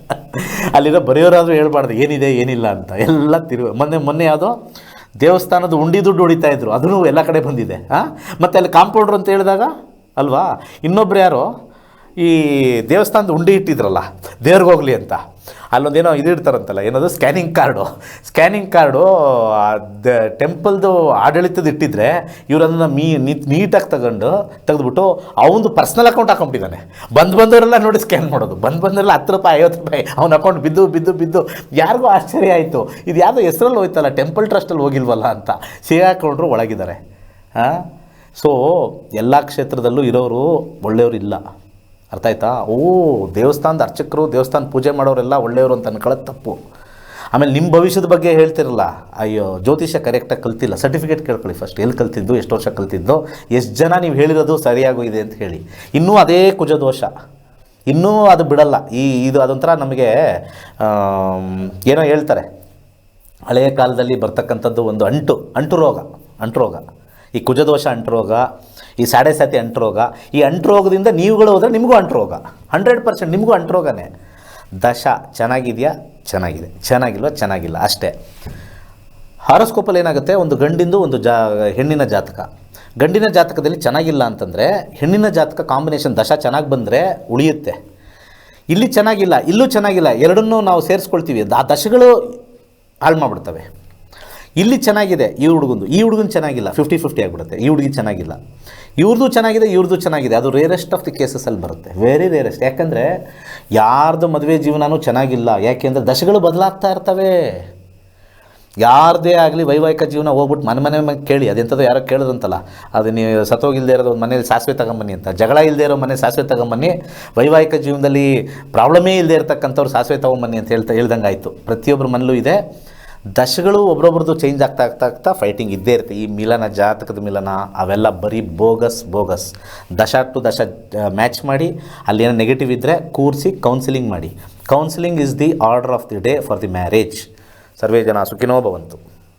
A: ಅಲ್ಲಿರೋ ಬರೆಯೋರಾದರೂ ಹೇಳ್ಬಾರ್ದು. ಏನಿದೆ, ಏನಿಲ್ಲ ಅಂತ. ಎಲ್ಲ ತಿರು, ಮೊನ್ನೆ ಮೊನ್ನೆ ಯಾವುದೋ ದೇವಸ್ಥಾನದ ಉಂಡಿ ದುಡ್ಡು ಹೊಡಿತಾ ಇದ್ರು. ಅದನ್ನು ಎಲ್ಲ ಕಡೆ ಬಂದಿದೆ. ಹಾಂ ಮತ್ತು ಅಲ್ಲಿ ಕಾಂಪೌಂಡ್ರು ಅಂತ ಹೇಳಿದಾಗ, ಅಲ್ವಾ? ಇನ್ನೊಬ್ರು ಯಾರೋ ಈ ದೇವಸ್ಥಾನದ ಉಂಡಿ ಇಟ್ಟಿದ್ರಲ್ಲ, ದೇವ್ರಿಗೆ ಹೋಗಲಿ ಅಂತ, ಅಲ್ಲೊಂದೇನೋ ಇದು ಇಡ್ತಾರಂತಲ್ಲ, ಏನದು ಸ್ಕ್ಯಾನಿಂಗ್ ಕಾರ್ಡು ಸ್ಕ್ಯಾನಿಂಗ್ ಕಾರ್ಡು ಟೆಂಪಲ್ದು ಆಡಳಿತದ ಇಟ್ಟಿದ್ರೆ ಅದನ್ನು ಮೀ ನೀಟಾಗಿ ತಗೊಂಡು ತೆಗೆದುಬಿಟ್ಟು ಅವನದು ಪರ್ಸ್ನಲ್ ಅಕೌಂಟ್ ಹಾಕೊಂಡ್ಬಿಟ್ಟಿದ್ದಾನೆ ಬಂದು ಬಂದವರೆಲ್ಲ ನೋಡಿ ಸ್ಕ್ಯಾನ್ ಮಾಡೋದು. ಬಂದು ಬಂದವರೆಲ್ಲ ಹತ್ತು ರೂಪಾಯಿ, ಐವತ್ತು ರೂಪಾಯಿ, ಅವ್ನ ಅಕೌಂಟ್ ಬಿದ್ದು ಬಿದ್ದು ಬಿದ್ದು. ಯಾರಿಗೂ ಆಶ್ಚರ್ಯ ಆಯಿತು. ಇದು ಯಾವುದೋ ಹೆಸರಲ್ಲಿ ಹೋಯ್ತಲ್ಲ ಟೆಂಪಲ್ ಟ್ರಸ್ಟಲ್ಲಿ ಹೋಗಿಲ್ವಲ್ಲ ಅಂತ. ಸಿಗಾಕೊಂಡ್ರು ಒಳಗಿದ್ದಾರೆ. ಹಾಂ ಸೊ ಎಲ್ಲ ಕ್ಷೇತ್ರದಲ್ಲೂ ಇರೋರು ಒಳ್ಳೆಯವರು ಇಲ್ಲ ಅರ್ಥ ಆಯ್ತಾ? ಓ, ದೇವಸ್ಥಾನದ ಅರ್ಚಕರು ದೇವಸ್ಥಾನ ಪೂಜೆ ಮಾಡೋರೆಲ್ಲ ಒಳ್ಳೆಯವರು ಅಂತ ಅನ್ಕೊಳ್ಳೋದು ತಪ್ಪು. ಆಮೇಲೆ ನಿಮ್ಮ ಭವಿಷ್ಯದ ಬಗ್ಗೆ ಹೇಳ್ತಿರಲ್ಲ. ಅಯ್ಯೋ, ಜ್ಯೋತಿಷ್ಯ ಕರೆಕ್ಟಾಗಿ ಕಲ್ತಿಲ್ಲ. ಸರ್ಟಿಫಿಕೇಟ್ ಕೇಳ್ಕೊಳ್ಳಿ ಫಸ್ಟ್ ಎಲ್ಲಿ ಕಲ್ತಿದ್ದು, ಎಷ್ಟು ವರ್ಷ ಕಲ್ತಿದ್ದು, ಎಷ್ಟು ಜನ ನೀವು ಹೇಳಿರೋದು ಸರಿಯಾಗೋಗಿದೆ ಅಂತ ಹೇಳಿ. ಇನ್ನೂ ಅದೇ ಕುಜದೋಷ ಇನ್ನೂ ಅದು ಬಿಡಲ್ಲ. ಈ, ಇದು ಅದೊಂಥರ ನಮಗೆ ಏನೋ ಹೇಳ್ತಾರೆ. ಹಳೆಯ ಕಾಲದಲ್ಲಿ ಬರ್ತಕ್ಕಂಥದ್ದು ಒಂದು ಅಂಟು ಅಂಟು ರೋಗ ಅಂಟು ರೋಗ. ಈ ಕುಜದೋಷ, ಅಂಟು ರೋಗ ಈ ಸಾಡೆ ಸಾತಿ ಅಂಟ್ರೋಗ, ಈ ಅಂಟ್ರೋಗದಿಂದ ನೀವುಗಳು ಹೋದರೆ ನಿಮಗೂ ಅಂಟ್ರೋಗ. ಹಂಡ್ರೆಡ್ ಪರ್ಸೆಂಟ್ ನಿಮಗೂ ಅಂಟ್ರೋಗನೇ. ದಶ, ಚೆನ್ನಾಗಿದೆಯಾ? ಚೆನ್ನಾಗಿದೆ. ಚೆನ್ನಾಗಿಲ್ವಾ? ಚೆನ್ನಾಗಿಲ್ಲ. ಅಷ್ಟೇ. ಹಾರೋಸ್ಕೋಪಲ್ಲಿ ಏನಾಗುತ್ತೆ? ಒಂದು ಗಂಡಿಂದು ಒಂದು ಜಾ, ಹೆಣ್ಣಿನ ಜಾತಕ. ಗಂಡಿನ ಜಾತಕದಲ್ಲಿ ಚೆನ್ನಾಗಿಲ್ಲ ಅಂತಂದರೆ, ಹೆಣ್ಣಿನ ಜಾತಕ ಕಾಂಬಿನೇಷನ್ ದಶ ಚೆನ್ನಾಗಿ ಬಂದರೆ ಉಳಿಯುತ್ತೆ. ಇಲ್ಲಿ ಚೆನ್ನಾಗಿಲ್ಲ, ಇಲ್ಲೂ ಚೆನ್ನಾಗಿಲ್ಲ. ಎರಡನ್ನೂ ನಾವು ಸೇರಿಸ್ಕೊಳ್ತೀವಿ. ಆ ದಶಗಳು ಹಾಳು ಮಾಡಿಬಿಡ್ತವೆ. ಇಲ್ಲಿ ಚೆನ್ನಾಗಿದೆ, ಈ ಹುಡುಗಂದು. ಈ ಹುಡುಗನ ಚೆನ್ನಾಗಿಲ್ಲ ಫಿಫ್ಟಿ ಫಿಫ್ಟಿ ಆಗಿಬಿಡುತ್ತೆ. ಈ ಹುಡುಗಿ ಚೆನ್ನಾಗಿಲ್ಲ. ಇವ್ರದ್ದು ಚೆನ್ನಾಗಿದೆ ಇವ್ರದ್ದು ಚೆನ್ನಾಗಿದೆ. ಅದು ರೇರೆಸ್ಟ್ ಆಫ್ ದಿ ಕೇಸಸಲ್ಲಿ ಬರುತ್ತೆ. ವೆರಿ ರೇರೆಸ್ಟ್ ಯಾಕಂದರೆ ಯಾರ್ದು ಮದುವೆ ಜೀವನವೂ ಚೆನ್ನಾಗಿಲ್ಲ. ಯಾಕೆಂದರೆ ದಶಗಳು ಬದಲಾಗ್ತಾ ಇರ್ತವೆ. ಯಾರದೇ ಆಗಲಿ ವೈವಾಹಿಕ ಜೀವನ ಹೋಗ್ಬಿಟ್ಟು ಮನೆ ಮನೆ ಮನೆ ಕೇಳಿ. ಅದೆಂಥದ್ದು ಯಾರೋ ಕೇಳಿದ್ರಂತಲ್ಲ. ಅದು ನೀವು ಸತ್ತೋಗಿಲ್ದೇ ಇರೋದು ಒಂದು ಮನೇಲಿ ಸಾಸಿವೆ ತಗೊಂಬನ್ನಿ ಅಂತ. ಜಗಳ ಇಲ್ಲದೆ ಇರೋ ಮನೆ ಸಾಸಿವೆ ತಗೊಂಬನ್ನಿ. ವೈವಾಹಿಕ ಜೀವನದಲ್ಲಿ ಪ್ರಾಬ್ಲಮೇ ಇಲ್ಲದೆ ಇರತಕ್ಕಂಥವ್ರು ಸಾಸಿವೆ ತಗೊಂಬನ್ನಿ ಅಂತ ಹೇಳ್ತಾ ಹೇಳ್ದಂಗೆ ಆಯಿತು ಪ್ರತಿಯೊಬ್ಬರ ಮನೇಲೂ ಇದೆ. ದಶಗಳು ಒಬ್ರೊಬ್ರದ್ದು ಚೇಂಜ್ ಆಗ್ತಾ ಆಗ್ತಾ ಆಗ್ತಾ ಫೈಟಿಂಗ್ ಇದ್ದೇ ಇರುತ್ತೆ. ಈ ಮಿಲನ, ಜಾತಕದ ಮಿಲನ, ಅವೆಲ್ಲ ಬರೀ ಬೋಗಸ್ ಬೋಗಸ್ ದಶ ಟು ದಶ ಮ್ಯಾಚ್ ಮಾಡಿ, ಅಲ್ಲಿ ಏನೋ ನೆಗೆಟಿವ್ ಇದ್ದರೆ ಕೂರಿಸಿ ಕೌನ್ಸಿಲಿಂಗ್ ಮಾಡಿ. Counselling is the order of the day for the marriage ಸರ್ವೇ ಜನ ಸುಖಿನೋ ಭವಂತು.